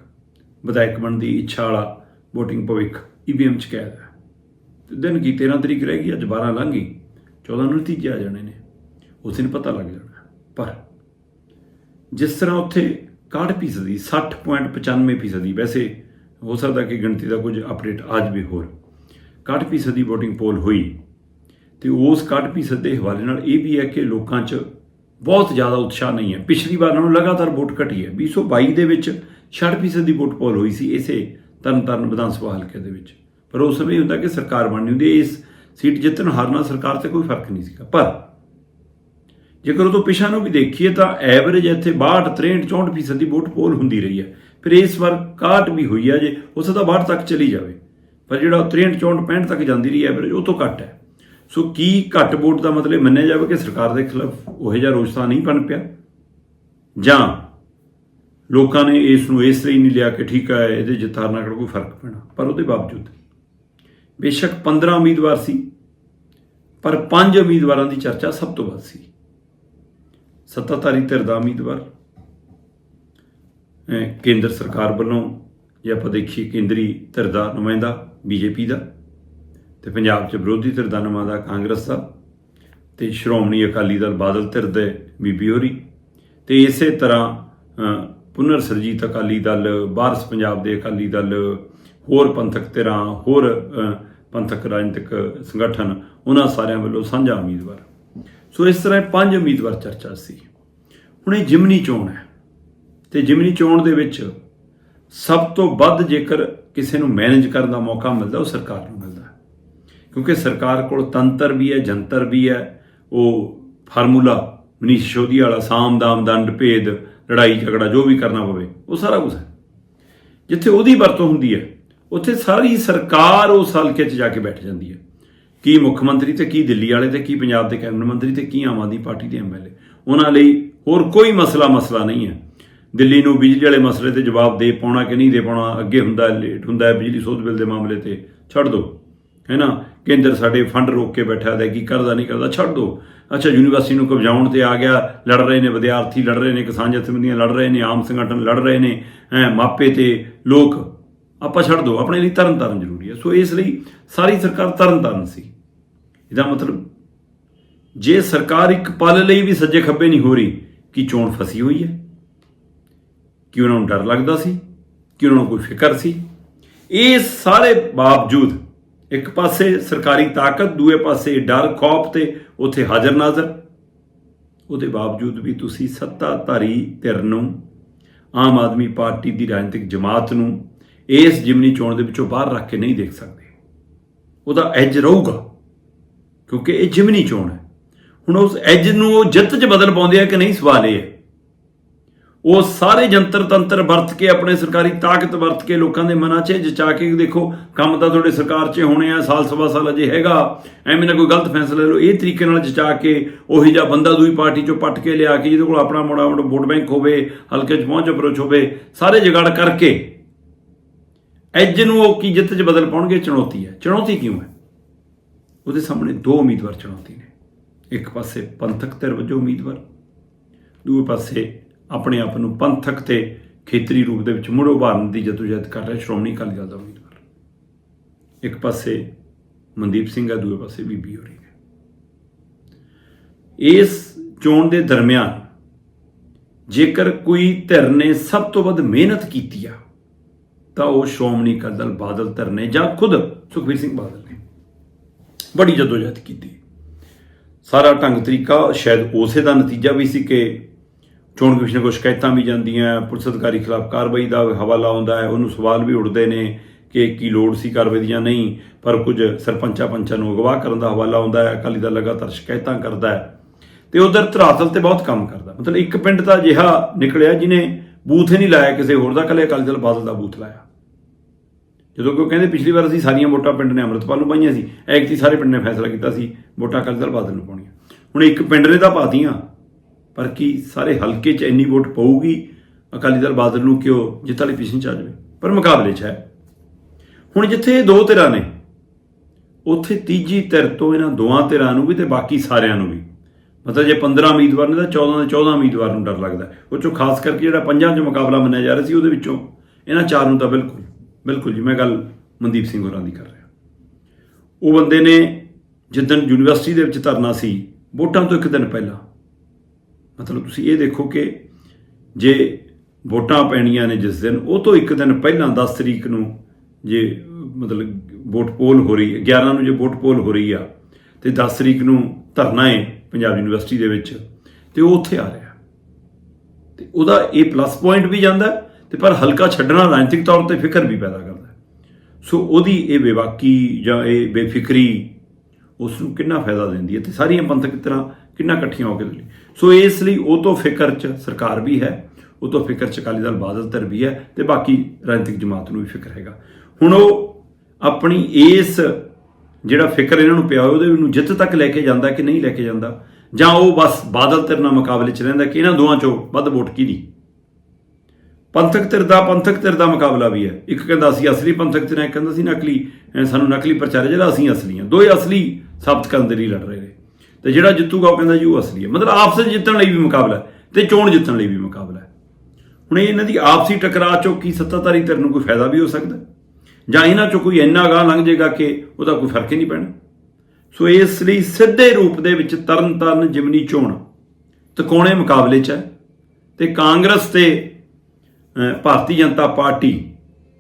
ਵਿਧਾਇਕ ਬਣਨ ਦੀ ਇੱਛਾ ਵਾਲਾ VOTING ਭਵਿੱਖ ਈਵੀਐਮ 'ਚ ਕੈਦ ਹੈ। ਤੇ ਦਿਨ ਕੀ 13 ਤਰੀਕ ਰਹਿ ਗਈ, ਅੱਜ 12 ਲੰਘ ਗਈ 14 ਨੂੰ ਨਤੀਜੇ ਆ ਜਾਣੇ ਨੇ। ਉਸੇ ਨੂੰ ਪਤਾ ਲੱਗ ਜਾਣਾ। ਪਰ ਜਿਸ ਤਰ੍ਹਾਂ ਉੱਥੇ 61 ਫੀਸਦੀ 60.95 ਫੀਸਦੀ, ਵੈਸੇ ਹੋ ਸਕਦਾ ਕਿ ਗਿਣਤੀ ਦਾ ਕੁਝ ਅਪਡੇਟ ਅੱਜ ਵੀ ਹੋਰ। 61 ਫੀਸਦੀ VOTING ਪੋਲ ਹੋਈ ਤੇ ਉਸ 61 ਫੀਸਦ ਦੇ ਹਵਾਲੇ ਨਾਲ ਇਹ ਵੀ ਹੈ ਕਿ ਲੋਕਾਂ 'ਚ ਬਹੁਤ ਜ਼ਿਆਦਾ ਉਤਸ਼ਾਹ ਨਹੀਂ ਹੈ। ਪਿਛਲੀ ਵਾਰ ਨਾਲੋਂ ਲਗਾਤਾਰ ਵੋਟ ਘਟੀ ਹੈ। 2022 ਦੇ ਵਿੱਚ 66 ਫੀਸਦ ਦੀ ਵੋਟ ਪੋਲ ਹੋਈ ਸੀ। ਇਸੇ ਤਰਨਤਾਰਨ ਵਿਧਾਨ ਸਭਾ ਹਲਕੇ ਦੇ ਵਿੱਚ। ਪਰ ਉਸ ਸਮੇਂ ਇਹ ਹੁੰਦਾ ਕਿ ਸਰਕਾਰ ਬਣਨੀ ਹੁੰਦੀ ਇਸ ਸੀਟ ਜਿੱਤਣ ਹਾਰਨਾ ਸਰਕਾਰ ਤੇ ਕੋਈ ਫ਼ਰਕ ਨਹੀਂ ਸੀਗਾ। ਪਰ ਜੇਕਰ ਉਹ ਤੋਂ ਪਿਛਾ ਨੂੰ ਵੀ ਦੇਖੀਏ ਤਾਂ ਐਵਰੇਜ ਇੱਥੇ 62 63 64 ਫੀਸਦ ਦੀ ਵੋਟ ਪੋਲ ਹੁੰਦੀ ਰਹੀ ਹੈ। ਫਿਰ ਇਸ ਵਾਰ 61 ਵੀ ਹੋਈ ਹੈ ਜੇ ਹੋ ਸਕਦਾ 62 ਤੱਕ ਚਲੀ ਜਾਵੇ। ਪਰ ਜਿਹੜਾ 63 64 65 ਤੱਕ ਜਾਂਦੀ ਰਹੀ ਐਵਰੇਜ, ਉਹ ਤੋਂ ਘੱਟ ਹੈ। ਸੋ ਕੀ ਘੱਟ ਵੋਟ ਦਾ ਮਤਲਬ ਮੰਨਿਆ ਜਾਵੇ ਕਿ ਸਰਕਾਰ ਦੇ ਖਿਲਾਫ ਉਹ ਜਿਹਾ ਰੋਸ਼ਤਾ ਨਹੀਂ ਬਣ ਪਿਆ? ਜਾਂ ਲੋਕਾਂ ਨੇ ਇਸ ਨੂੰ ਇਸ ਲਈ ਨਹੀਂ ਲਿਆ ਕਿ ਠੀਕ ਹੈ ਇਹਦੇ ਜਿਤਾਰ ਨਾਲ ਕੋਈ ਫ਼ਰਕ ਪੈਣਾ। ਪਰ ਉਹਦੇ ਬਾਵਜੂਦ ਬੇਸ਼ੱਕ 15 ਉਮੀਦਵਾਰ ਸੀ, ਪਰ ਪੰਜ ਉਮੀਦਵਾਰਾਂ ਦੀ ਚਰਚਾ ਸਭ ਤੋਂ ਵੱਧ ਸੀ। ਸੱਤਾਧਾਰੀ ਧਿਰ ਦਾ ਉਮੀਦਵਾਰ ਕੇਂਦਰ ਸਰਕਾਰ ਵੱਲੋਂ ਜੇ ਆਪਾਂ ਦੇਖੀਏ ਕੇਂਦਰੀ ਧਿਰ ਦਾ ਨੁਮਾਇੰਦਾ ਬੀਜੇਪੀ ਦਾ ਤੇ ਪੰਜਾਬ 'ਚ ਵਿਰੋਧੀ ਧਿਰ ਦਾ ਨੁਮਾਇੰਦਾ ਕਾਂਗਰਸ ਦਾ ਤੇ ਸ਼੍ਰੋਮਣੀ ਅਕਾਲੀ ਦਲ ਬਾਦਲ ਧਿਰ ਦੇ ਬੀਬੀ ਹੋਰੀ ਤੇ ਇਸੇ ਤਰ੍ਹਾਂ ਪੁਨਰ ਸਰਜੀਤ ਅਕਾਲੀ ਦਲ, ਬਾਰਸ ਪੰਜਾਬ ਦੇ ਅਕਾਲੀ ਦਲ, ਹੋਰ ਪੰਥਕ ਧਿਰਾਂ, ਹੋਰ ਪੰਥਕ ਰਾਜਨੀਤਿਕ ਸੰਗਠਨ, ਉਹਨਾਂ ਸਾਰਿਆਂ ਵੱਲੋਂ ਸਾਂਝਾ ਉਮੀਦਵਾਰ। ਸੋ ਇਸ ਤਰ੍ਹਾਂ ਇਹ ਪੰਜ ਉਮੀਦਵਾਰ ਚਰਚਾ ਸੀ। ਹੁਣ ਇਹ ਜਿਮਨੀ ਚੋਣ ਹੈ। ਤੇ ਜਿਮਨੀ ਚੋਣ ਦੇ ਵਿੱਚ ਸਭ ਤੋਂ ਵੱਧ ਜੇਕਰ ਕਿਸੇ ਨੂੰ ਮੈਨੇਜ ਕਰਨ ਦਾ ਮੌਕਾ ਮਿਲਦਾ, ਉਹ ਸਰਕਾਰ ਨੂੰ ਮਿਲਦਾ ਕਿਉਂਕਿ ਸਰਕਾਰ ਕੋਲ ਤੰਤਰ ਵੀ ਹੈ, ਜੰਤਰ ਵੀ ਹੈ। ਉਹ ਫਾਰਮੂਲਾ ਮਨੀਸ਼ ਸ਼ੋਧੀ ਵਾਲਾ ਸਾਮ, ਦਾਮ, ਦੰਡ, ਭੇਦ ਲੜਾਈ, ਝਗੜਾ, ਜੋ ਵੀ ਕਰਨਾ ਪਵੇ ਉਹ ਸਾਰਾ ਕੁਝ ਹੈ। ਜਿੱਥੇ ਉਹਦੀ ਵਰਤੋਂ ਹੁੰਦੀ ਹੈ, ਉੱਥੇ ਸਾਰੀ ਸਰਕਾਰ ਉਸ ਹਲਕੇ 'ਚ ਜਾ ਕੇ ਬੈਠ ਜਾਂਦੀ ਹੈ। ਕੀ ਮੁੱਖ ਮੰਤਰੀ ਤੇ ਕੀ ਦਿੱਲੀ ਵਾਲੇ ਤੇ, ਕੀ ਪੰਜਾਬ ਦੇ ਕੈਬਨਿਟ ਮੰਤਰੀ ਤੇ, ਕੀ ਆਮ ਆਦਮੀ ਪਾਰਟੀ ਦੇ ਐਮਐਲਏ ਉਹਨਾਂ ਲਈ ਹੋਰ ਕੋਈ ਮਸਲਾ ਮਸਲਾ ਨਹੀਂ ਹੈ। ਦਿੱਲੀ ਨੂੰ ਬਿਜਲੀ ਵਾਲੇ ਮਸਲੇ ਤੇ ਜਵਾਬ ਦੇ ਪਾਉਣਾ ਕਿ ਨਹੀਂ ਦੇ ਪਾਉਣਾ, ਅੱਗੇ ਹੁੰਦਾ, ਲੇਟ ਹੁੰਦਾ ਹੈ ਬਿਜਲੀ ਸੋਧ ਬਿੱਲ ਦੇ ਮਾਮਲੇ ਤੇ, ਛੱਡ ਦਿਓ ਹੈ ਨਾ? ਕੇਂਦਰ ਸਾਡੇ ਫੰਡ ਰੋਕ ਕੇ ਬੈਠਾ ਹੈ ਕੀ ਕਰਦਾ, ਨਹੀਂ ਕਰਦਾ, ਛੱਡ ਦਿਓ ਅੱਛਾ, ਯੂਨੀਵਰਸਿਟੀ ਨੂੰ ਕਬਜ਼ਾਉਣ ਤੇ ਆ ਗਿਆ, ਲੜ ਰਹੇ ਨੇ, ਵਿਦਿਆਰਥੀ ਲੜ ਰਹੇ ਨੇ, ਕਿਸਾਨ ਜਥੇਬੰਦੀਆਂ ਲੜ ਰਹੇ ਨੇ, ਆਮ ਸੰਗਠਨ ਲੜ ਰਹੇ ਨੇ, ਹੈਂ, ਮਾਪੇ ਤੇ ਲੋਕ, ਆਪਾਂ ਛੱਡ ਦਿਓ ਆਪਣੇ ਲਈ ਤਰਨ ਤਾਰਨ ਜ਼ਰੂਰੀ ਹੈ। ਸੋ ਇਸ ਲਈ ਸਾਰੀ ਸਰਕਾਰ ਤਰਨ ਤਾਰਨ ਸੀ। ਇਹਦਾ ਮਤਲਬ, ਜੇ ਸਰਕਾਰ ਇੱਕ ਪਲ ਲਈ ਵੀ ਸੱਜੇ ਖੱਬੇ ਨਹੀਂ ਹੋ ਰਹੀ, ਕਿ ਚੋਣ ਫਸੀ ਹੋਈ ਹੈ? ਕਿ ਉਹਨਾਂ ਨੂੰ ਡਰ ਲੱਗਦਾ ਸੀ? ਕਿ ਉਹਨਾਂ ਨੂੰ ਕੋਈ ਫਿਕਰ ਸੀ? ਇਹ ਸਾਰੇ ਬਾਵਜੂਦ ਇੱਕ ਪਾਸੇ ਸਰਕਾਰੀ ਤਾਕਤ, ਦੂਏ ਪਾਸੇ ਡਰ, ਖੌਫ ਤੇ ਉੱਥੇ ਹਾਜ਼ਰ ਨਾਜ਼ਰ। ਉਹਦੇ ਬਾਵਜੂਦ ਵੀ ਤੁਸੀਂ ਸੱਤਾਧਾਰੀ ਧਿਰ ਨੂੰ, ਆਮ ਆਦਮੀ ਪਾਰਟੀ ਦੀ ਰਾਜਨੀਤਿਕ ਜਮਾਤ ਨੂੰ ਇਸ ਜਿਮਨੀ ਚੋਣ ਦੇ ਵਿੱਚੋਂ ਬਾਹਰ ਰੱਖ ਕੇ ਨਹੀਂ ਦੇਖ ਸਕਦੇ। ਉਹਦਾ ਐਜ ਰਹੂਗਾ, ਕਿਉਂਕਿ ਇਹ ਜਿਮਨੀ ਚੋਣ ਹੈ। ਹੁਣ ਉਸ ਐਜ ਨੂੰ ਉਹ ਜਿੱਤ 'ਚ ਬਦਲ ਪਾਉਂਦੇ ਆ ਕਿ ਨਹੀਂ, ਸਵਾਲ ਇਹ ਹੈ। ਉਹ ਸਾਰੇ ਜੰਤਰ ਤੰਤਰ ਵਰਤ ਕੇ ਆਪਣੇ ਸਰਕਾਰੀ ਤਾਕਤ ਵਰਤ ਕੇ ਲੋਕਾਂ ਦੇ ਮਨਾਂ 'ਚ ਜਚਾ ਕੇ ਦੇਖੋ, ਕੰਮ ਤਾਂ ਤੁਹਾਡੇ ਸਰਕਾਰ 'ਚ ਹੋਣੇ ਆ, ਸਾਲ ਸਵਾ ਸਾਲ ਅਜੇ ਹੈਗਾ। ਐਵੇਂ ਨਾ ਕੋਈ ਗਲਤ ਫੈਸਲਾ ਲਓ, ਇਹ ਤਰੀਕੇ ਨਾਲ ਜਚਾ ਕੇ ਉਹੀ ਜਿਹਾ ਬੰਦਾ ਦੂਈ ਪਾਰਟੀ 'ਚੋਂ ਪੱਟ ਕੇ ਲਿਆ ਕੇ ਜਿਹਦੇ ਕੋਲ ਆਪਣਾ ਮੋੜਾ ਮੋੜਾ ਵੋਟ ਬੈਂਕ ਹੋਵੇ, ਹਲਕੇ 'ਚ ਪਹੁੰਚ ਅਪਰੋਚ ਹੋਵੇ, ਸਾਰੇ ਜਗੜ ਕਰਕੇ ਐਜ ਨੂੰ ਉਹ ਕੀ ਜਿੱਤ 'ਚ ਬਦਲ ਪਾਉਣਗੇ, ਚੁਣੌਤੀ ਹੈ। ਚੁਣੌਤੀ ਕਿਉਂ ਹੈ? ਉਹਦੇ ਸਾਹਮਣੇ ਦੋ ਉਮੀਦਵਾਰ ਚੁਣੌਤੀ ਨੇ। ਇੱਕ ਪਾਸੇ ਪੰਥਕ ਧਿਰ ਵਜੋਂ ਉਮੀਦਵਾਰ, ਦੂਏ ਪਾਸੇ ਆਪਣੇ ਆਪ ਨੂੰ ਪੰਥਕ ਤੇ ਖੇਤਰੀ ਰੂਪ ਦੇ ਵਿੱਚ ਮੁੜ ਉਭਾਰਨ ਦੀ ਜਦੋਜਹਿਦ ਕਰ ਰਿਹਾ, ਸ਼੍ਰੋਮਣੀ ਅਕਾਲੀ ਦਲ ਦਾ ਉਮੀਦਵਾਰ। ਇੱਕ ਪਾਸੇ ਮਨਦੀਪ ਸਿੰਘ ਆ ਦੂਏ ਪਾਸੇ ਬੀਬੀ ਹੋਰੀ ਨੇ ਇਸ ਚੋਣ ਦੇ ਦਰਮਿਆਨ ਜੇਕਰ ਕੋਈ ਧਿਰ ਨੇ ਸਭ ਤੋਂ ਵੱਧ ਮਿਹਨਤ ਕੀਤੀ ਆ, ਤਾਂ ਉਹ ਸ਼੍ਰੋਮਣੀ ਅਕਾਲੀ ਦਲ ਬਾਦਲ ਧਿਰ ਨੇ ਜਾਂ ਖੁਦ ਸੁਖਬੀਰ ਸਿੰਘ ਬਾਦਲ ਨੇ ਬੜੀ ਜਦੋਜਹਿਦ ਕੀਤੀ। ਸਾਰਾ ਢੰਗ ਤਰੀਕਾ ਸ਼ਾਇਦ ਉਸੇ ਦਾ ਨਤੀਜਾ ਵੀ ਸੀ ਕਿ ਚੋਣ ਕਮਿਸ਼ਨ ਕੋਲ ਸ਼ਿਕਾਇਤਾਂ ਵੀ ਜਾਂਦੀਆਂ, ਪੁਲਿਸ ਅਧਿਕਾਰੀ ਖਿਲਾਫ ਕਾਰਵਾਈ ਦਾ ਹਵਾਲਾ ਆਉਂਦਾ ਹੈ, ਉਹਨੂੰ ਸਵਾਲ ਵੀ ਉੱਠਦੇ ਨੇ ਕਿ ਕੀ ਲੋੜ ਸੀ ਕਾਰਵਾਈ ਦੀ ਜਾਂ ਨਹੀਂ, ਪਰ ਕੁਝ ਸਰਪੰਚਾਂ ਪੰਚਾਂ ਨੂੰ ਅਗਵਾ ਕਰਨ ਦਾ ਹਵਾਲਾ ਆਉਂਦਾ ਹੈ, ਅਕਾਲੀ ਦਲ ਲਗਾਤਾਰ ਸ਼ਿਕਾਇਤਾਂ ਕਰਦਾ ਹੈ। ਤੇ ਉਧਰ ਧਰਾਤਲ ਤੇ ਬਹੁਤ ਕੰਮ ਕਰਦਾ, ਮਤਲਬ ਇੱਕ ਪਿੰਡ ਤਾਂ ਅਜਿਹਾ ਨਿਕਲਿਆ ਜਿਹਨੇ ਬੂਥ ਹੀ ਨਹੀਂ ਲਾਇਆ ਕਿਸੇ ਹੋਰ ਦਾ, ਕੱਲੇ ਅਕਾਲੀ ਦਲ ਬਾਦਲ ਦਾ ਬੂਥ ਲਾਇਆ। ਜਦੋਂ ਕਿ ਉਹ ਕਹਿੰਦੇ ਪਿਛਲੀ ਵਾਰ ਅਸੀਂ ਸਾਰੀਆਂ ਵੋਟਾਂ ਪਿੰਡ ਨੇ ਅੰਮ੍ਰਿਤਪਾਲ ਨੂੰ ਪਾਈਆਂ ਸੀ ਐਕਤੀ ਸਾਰੇ ਪਿੰਡ ਨੇ ਫੈਸਲਾ ਕੀਤਾ ਸੀ, ਵੋਟਾਂ ਅਕਾਲੀ ਦਲ ਬਾਦਲ ਨੂੰ ਪਾਉਣੀਆਂ। ਹੁਣ ਇੱਕ ਪਿੰਡ ਨੇ ਤਾਂ ਪਾਤੀਆਂ ਪਰ ਕੀ ਸਾਰੇ ਹਲਕੇ 'ਚ ਇੰਨੀ ਵੋਟ ਪਊਗੀ? ਅਕਾਲੀ ਦਲ ਬਾਦਲ ਨੂੰ ਕਿਉਂ ਉਹ ਜਿੱਤ ਵਾਲੀ ਪੋਜੀਸ਼ਨ 'ਚ ਆ ਜਾਵੇ ਪਰ ਮੁਕਾਬਲੇ 'ਚ ਹੈ। ਹੁਣ ਜਿੱਥੇ ਇਹ ਦੋ ਧਿਰਾਂ ਨੇ, ਉੱਥੇ ਤੀਜੀ ਧਿਰ ਤੋਂ ਇਹਨਾਂ ਦੋਹਾਂ ਧਿਰਾਂ ਨੂੰ ਵੀ ਤੇ ਬਾਕੀ ਸਾਰਿਆਂ ਨੂੰ ਵੀ। ਮਤਲਬ ਜੇ 15 ਉਮੀਦਵਾਰ ਨੇ ਤਾਂ 14 ਦੇ 14 ਉਮੀਦਵਾਰ ਨੂੰ ਡਰ ਲੱਗਦਾ ਉਹ ਚੋਂ ਖਾਸ ਕਰਕੇ ਜਿਹੜਾ ਪੰਜਾਂ 'ਚ ਮੁਕਾਬਲਾ ਮੰਨਿਆ ਜਾ ਰਿਹਾ ਸੀ, ਉਹਦੇ ਵਿੱਚੋਂ ਇਹਨਾਂ ਚਾਰ ਨੂੰ ਤਾਂ ਬਿਲਕੁਲ ਬਿਲਕੁਲ ਜੀ, ਮੈਂ ਗੱਲ ਮਨਦੀਪ ਸਿੰਘ ਹੋਰਾਂ ਦੀ ਕਰ ਰਿਹਾ। ਉਹ ਬੰਦੇ ਨੇ ਜਿੱਦਣ ਯੂਨੀਵਰਸਿਟੀ ਦੇ ਵਿੱਚ ਧਰਨਾ ਸੀ, ਵੋਟਾਂ ਤੋਂ ਇੱਕ ਦਿਨ ਪਹਿਲਾਂ ਮਤਲਬ ਤੁਸੀਂ ਇਹ ਦੇਖੋ ਕਿ ਜੇ ਵੋਟਾਂ ਪੈਣੀਆਂ ਨੇ ਜਿਸ ਦਿਨ, ਉਹ ਤੋਂ ਇੱਕ ਦਿਨ ਪਹਿਲਾਂ 10 ਤਰੀਕ ਨੂੰ ਜੇ, ਮਤਲਬ ਵੋਟ ਪੋਲ ਹੋ ਰਹੀ ਹੈ 11 ਨੂੰ ਜੇ ਵੋਟ ਪੋਲ ਹੋ ਰਹੀ ਆ, ਤੇ 10 ਤਰੀਕ ਨੂੰ ਧਰਨਾ ਹੈ ਪੰਜਾਬ ਯੂਨੀਵਰਸਿਟੀ ਦੇ ਵਿੱਚ, ਤੇ ਉਹ ਉੱਥੇ ਆ ਰਿਹਾ। ਤੇ ਉਹਦਾ ਇਹ ਪਲੱਸ ਪੁਆਇੰਟ ਵੀ ਜਾਂਦਾ ਹੈ, ਤੇ ਪਰ ਹਲਕਾ ਛੱਡਣਾ ਰਾਜਨੀਤਿਕ ਤੌਰ ਤੇ ਫਿਕਰ ਵੀ ਪੈਦਾ ਕਰਦਾ ਸੋ ਉਹਦੀ ਇਹ ਬੇਵਾਕੀ ਜਾਂ ਇਹ ਬੇਫਿਕਰੀ ਉਸ ਨੂੰ ਕਿੰਨਾ ਫਾਇਦਾ ਦਿੰਦੀ ਹੈ, ਤੇ ਸਾਰੀਆਂ ਪੰਥਕ ਤਰ੍ਹਾਂ ਕਿੰਨਾ ਇਕੱਠੀਆਂ ਹੋ ਕੇ ਸੋ ਇਸ ਲਈ ਉਹ ਤੋਂ ਫਿਕਰ ਚ ਸਰਕਾਰ ਵੀ ਹੈ, ਉਹ ਤੋਂ ਫਿਕਰ ਚ ਅਕਾਲੀ ਦਲ ਬਾਦਲ ਧਿਰ ਵੀ ਹੈ ਤੇ ਬਾਕੀ ਰਾਜਨੀਤਿਕ ਜਮਾਤ ਨੂੰ ਵੀ ਫਿਕਰ ਹੈਗਾ। ਹੁਣ ਉਹ ਆਪਣੀ ਇਸ ਜਿਹੜਾ ਫਿਕਰ ਇਹਨਾਂ ਨੂੰ ਪਿਆ ਉਹਦੇ ਨੂੰ ਜਿੱਤ ਤੱਕ ਲੈ ਕੇ ਜਾਂਦਾ ਕਿ ਨਹੀਂ ਲੈ ਕੇ ਜਾਂਦਾ, ਜਾਂ ਉਹ ਬਸ ਬਾਦਲ ਧਿਰ ਨਾਲ ਮੁਕਾਬਲੇ ਚ ਰਹਿੰਦਾ ਕਿ ਇਹਨਾਂ ਦੋਵਾਂ ਚੋਂ ਵੱਧ ਵੋਟ ਕਿਹਦੀ? ਪੰਥਕ ਧਿਰ ਦਾ ਪੰਥਕ ਧਿਰ ਦਾ ਮੁਕਾਬਲਾ ਵੀ ਹੈ। ਇੱਕ ਕਹਿੰਦਾ ਅਸੀਂ ਅਸਲੀ ਪੰਥਕ ਧਿਰ ਹੈ, ਇੱਕ ਕਹਿੰਦਾ ਸੀ ਨਕਲੀ ਸਾਨੂੰ ਨਕਲੀ ਪ੍ਰਚਾਰ ਜਿਹੜਾ ਅਸੀਂ ਅਸਲੀ ਹਾਂ। ਦੋਏ ਅਸਲੀ ਸਾਬਤ ਕਰਨ ਦੇ ਲਈ ਲੜ ਰਹੇ ਨੇ। ਤੇ ਜਿਹੜਾ ਜਿੱਤੂਗਾ ਉਹ ਕਹਿੰਦਾ ਜੀ ਉਹ ਅਸਲੀ ਹੈ। ਮਤਲਬ ਆਪਸ ਵਿੱਚ ਜਿੱਤਣ ਲਈ ਵੀ ਮੁਕਾਬਲਾ ਹੈ ਤੇ ਚੋਣ ਜਿੱਤਣ ਲਈ ਵੀ ਮੁਕਾਬਲਾ ਹੁਣ ਇਹਨਾਂ ਦੀ ਆਪਸੀ ਟਕਰਾਅ ਚੋਂ ਕੀ ਸੱਤਾਧਾਰੀ ਧਿਰ ਨੂੰ ਕੋਈ ਫਾਇਦਾ ਵੀ ਹੋ ਸਕਦਾ ਜਾਂ ਇਹਨਾਂ ਚੋਂ ਕੋਈ ਇੰਨਾ ਗਾਹ ਲੰਘ ਜਾਏਗਾ ਕਿ ਉਹਦਾ ਕੋਈ ਫ਼ਰਕ ਹੀ ਨਹੀਂ ਪੈਣਾ? ਸੋ ਇਸ ਲਈ ਸਿੱਧੇ ਰੂਪ ਦੇ ਵਿੱਚ ਤਰਨ ਤਾਰਨ ਜਿਮਨੀ ਚੋਣ ਤਕੋਣੇ ਮੁਕਾਬਲੇ 'ਚ ਹੈ। ਤੇ ਕਾਂਗਰਸ ਤੇ ਭਾਰਤੀ ਜਨਤਾ ਪਾਰਟੀ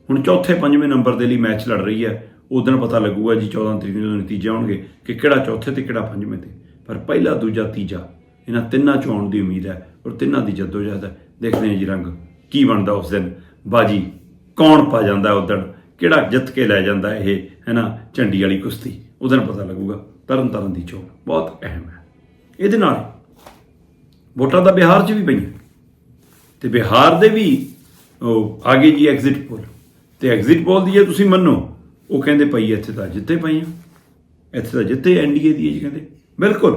ਹੁਣ ਚੌਥੇ ਪੰਜਵੇਂ ਨੰਬਰ ਦੇ ਲਈ ਮੈਚ ਲੜ ਰਹੀ ਹੈ। ਉਸ ਪਤਾ ਲੱਗੂਗਾ ਜੀ 14 ਤਰੀਕ ਨੂੰ ਨਤੀਜੇ ਆਉਣਗੇ ਕਿ ਕਿਹੜਾ ਚੌਥੇ ਤੇ ਕਿਹੜਾ ਪੰਜਵੇਂ ਤੇ। ਪਰ ਪਹਿਲਾ, ਦੂਜਾ, ਤੀਜਾ। ਇਹਨਾਂ ਤਿੰਨਾਂ ਚੋਂ ਆਉਣ ਦੀ ਉਮੀਦ ਹੈ ਔਰ ਤਿੰਨਾਂ ਦੀ ਜਦੋਜਹਿਦ ਹੈ। ਦੇਖਦੇ ਹਾਂ ਜੀ ਰੰਗ। ਕੀ ਬਣਦਾ ਉਸ ਦਿਨ? ਬਾਜੀ, ਕੌਣ ਪਾ ਜਾਂਦਾ ਉਸ ਦਿਨ? ਕਿਹੜਾ ਜਿੱਤ ਕੇ ਲੈ ਜਾਂਦਾ ਇਹ ਹੈ ਨਾ ਝੰਡੀ ਵਾਲੀ ਕੁਸ਼ਤੀ? ਉਸ ਦਿਨ ਪਤਾ ਲੱਗੂਗਾ। ਤਰਨ ਤਾਰਨ ਦੀ ਚੋਣ ਬਹੁਤ ਅਹਿਮ ਹੈ। ਇਹਦੇ ਨਾਲ ਵੋਟਾਂ ਤਾਂ ਬਿਹਾਰ 'ਚ ਵੀ ਪਈਆਂ। ਤੇ ਬਿਹਾਰ ਦੇ ਵੀ ਉਹ ਆਗੇ ਜੀ ਐਗਜ਼ਿਟ ਪੋਲ ਤੇ ਐਗਜ਼ਿਟ ਪੋਲ ਦੀ ਜੇ ਤੁਸੀਂ ਮੰਨੋ, ਉਹ ਕਹਿੰਦੇ ਪਈ ਇੱਥੇ ਤਾਂ ਜਿੱਤੇ ਪਈ ਆ। ਇੱਥੇ ਤਾਂ ਜਿੱਤੇ ਐਨਡੀਏ ਦੀ ਹੈ ਜੀ ਕਹਿੰਦੇ। ਬਿਲਕੁਲ।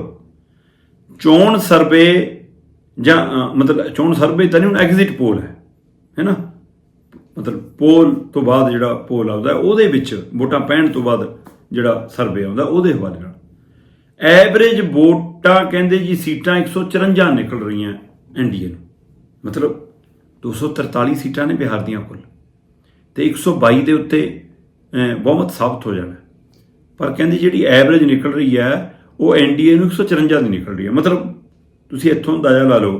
ਚੋਣ ਸਰਵੇ ਜਾਂ ਮਤਲਬ ਚੋਣ ਸਰਵੇ ਤਾਂ ਨਹੀਂ, ਹੁਣ ਐਗਜ਼ਿਟ ਪੋਲ ਹੈ ਹੈ ਨਾ? ਮਤਲਬ ਪੋਲ ਤੋਂ ਬਾਅਦ ਜਿਹੜਾ ਪੋਲ ਆਉਂਦਾ, ਉਹਦੇ ਵਿੱਚ ਵੋਟਾਂ ਪੈਣ ਤੋਂ ਬਾਅਦ ਜਿਹੜਾ ਸਰਵੇ ਆਉਂਦਾ, ਉਹਦੇ ਹਵਾਲੇ ਨਾਲ। ਐਵਰੇਜ ਵੋਟਾਂ, ਕਹਿੰਦੇ ਜੀ, ਸੀਟਾਂ 154 ਨਿਕਲ ਰਹੀਆਂ ਐਨਡੀਏ ਨੂੰ। ਮਤਲਬ 243 ਸੀਟਾਂ ਨੇ ਬਿਹਾਰ ਦੀਆਂ ਕੁੱਲ। ਤੇ 122 ਦੇ ਉੱਤੇ ਬਹੁਮਤ ਸਾਬਤ ਹੋ ਜਾਣਾ। ਪਰ ਕਹਿੰਦੇ ਜਿਹੜੀ ਐਵਰੇਜ ਨਿਕਲ ਰਹੀ ਹੈ ਉਹ ਐਨਡੀਏ ਨੂੰ 154 ਦੀ ਨਿਕਲ ਰਹੀ ਹੈ। ਮਤਲਬ ਤੁਸੀਂ ਇੱਥੋਂ ਅੰਦਾਜ਼ਾ ਲਾ ਲਓ,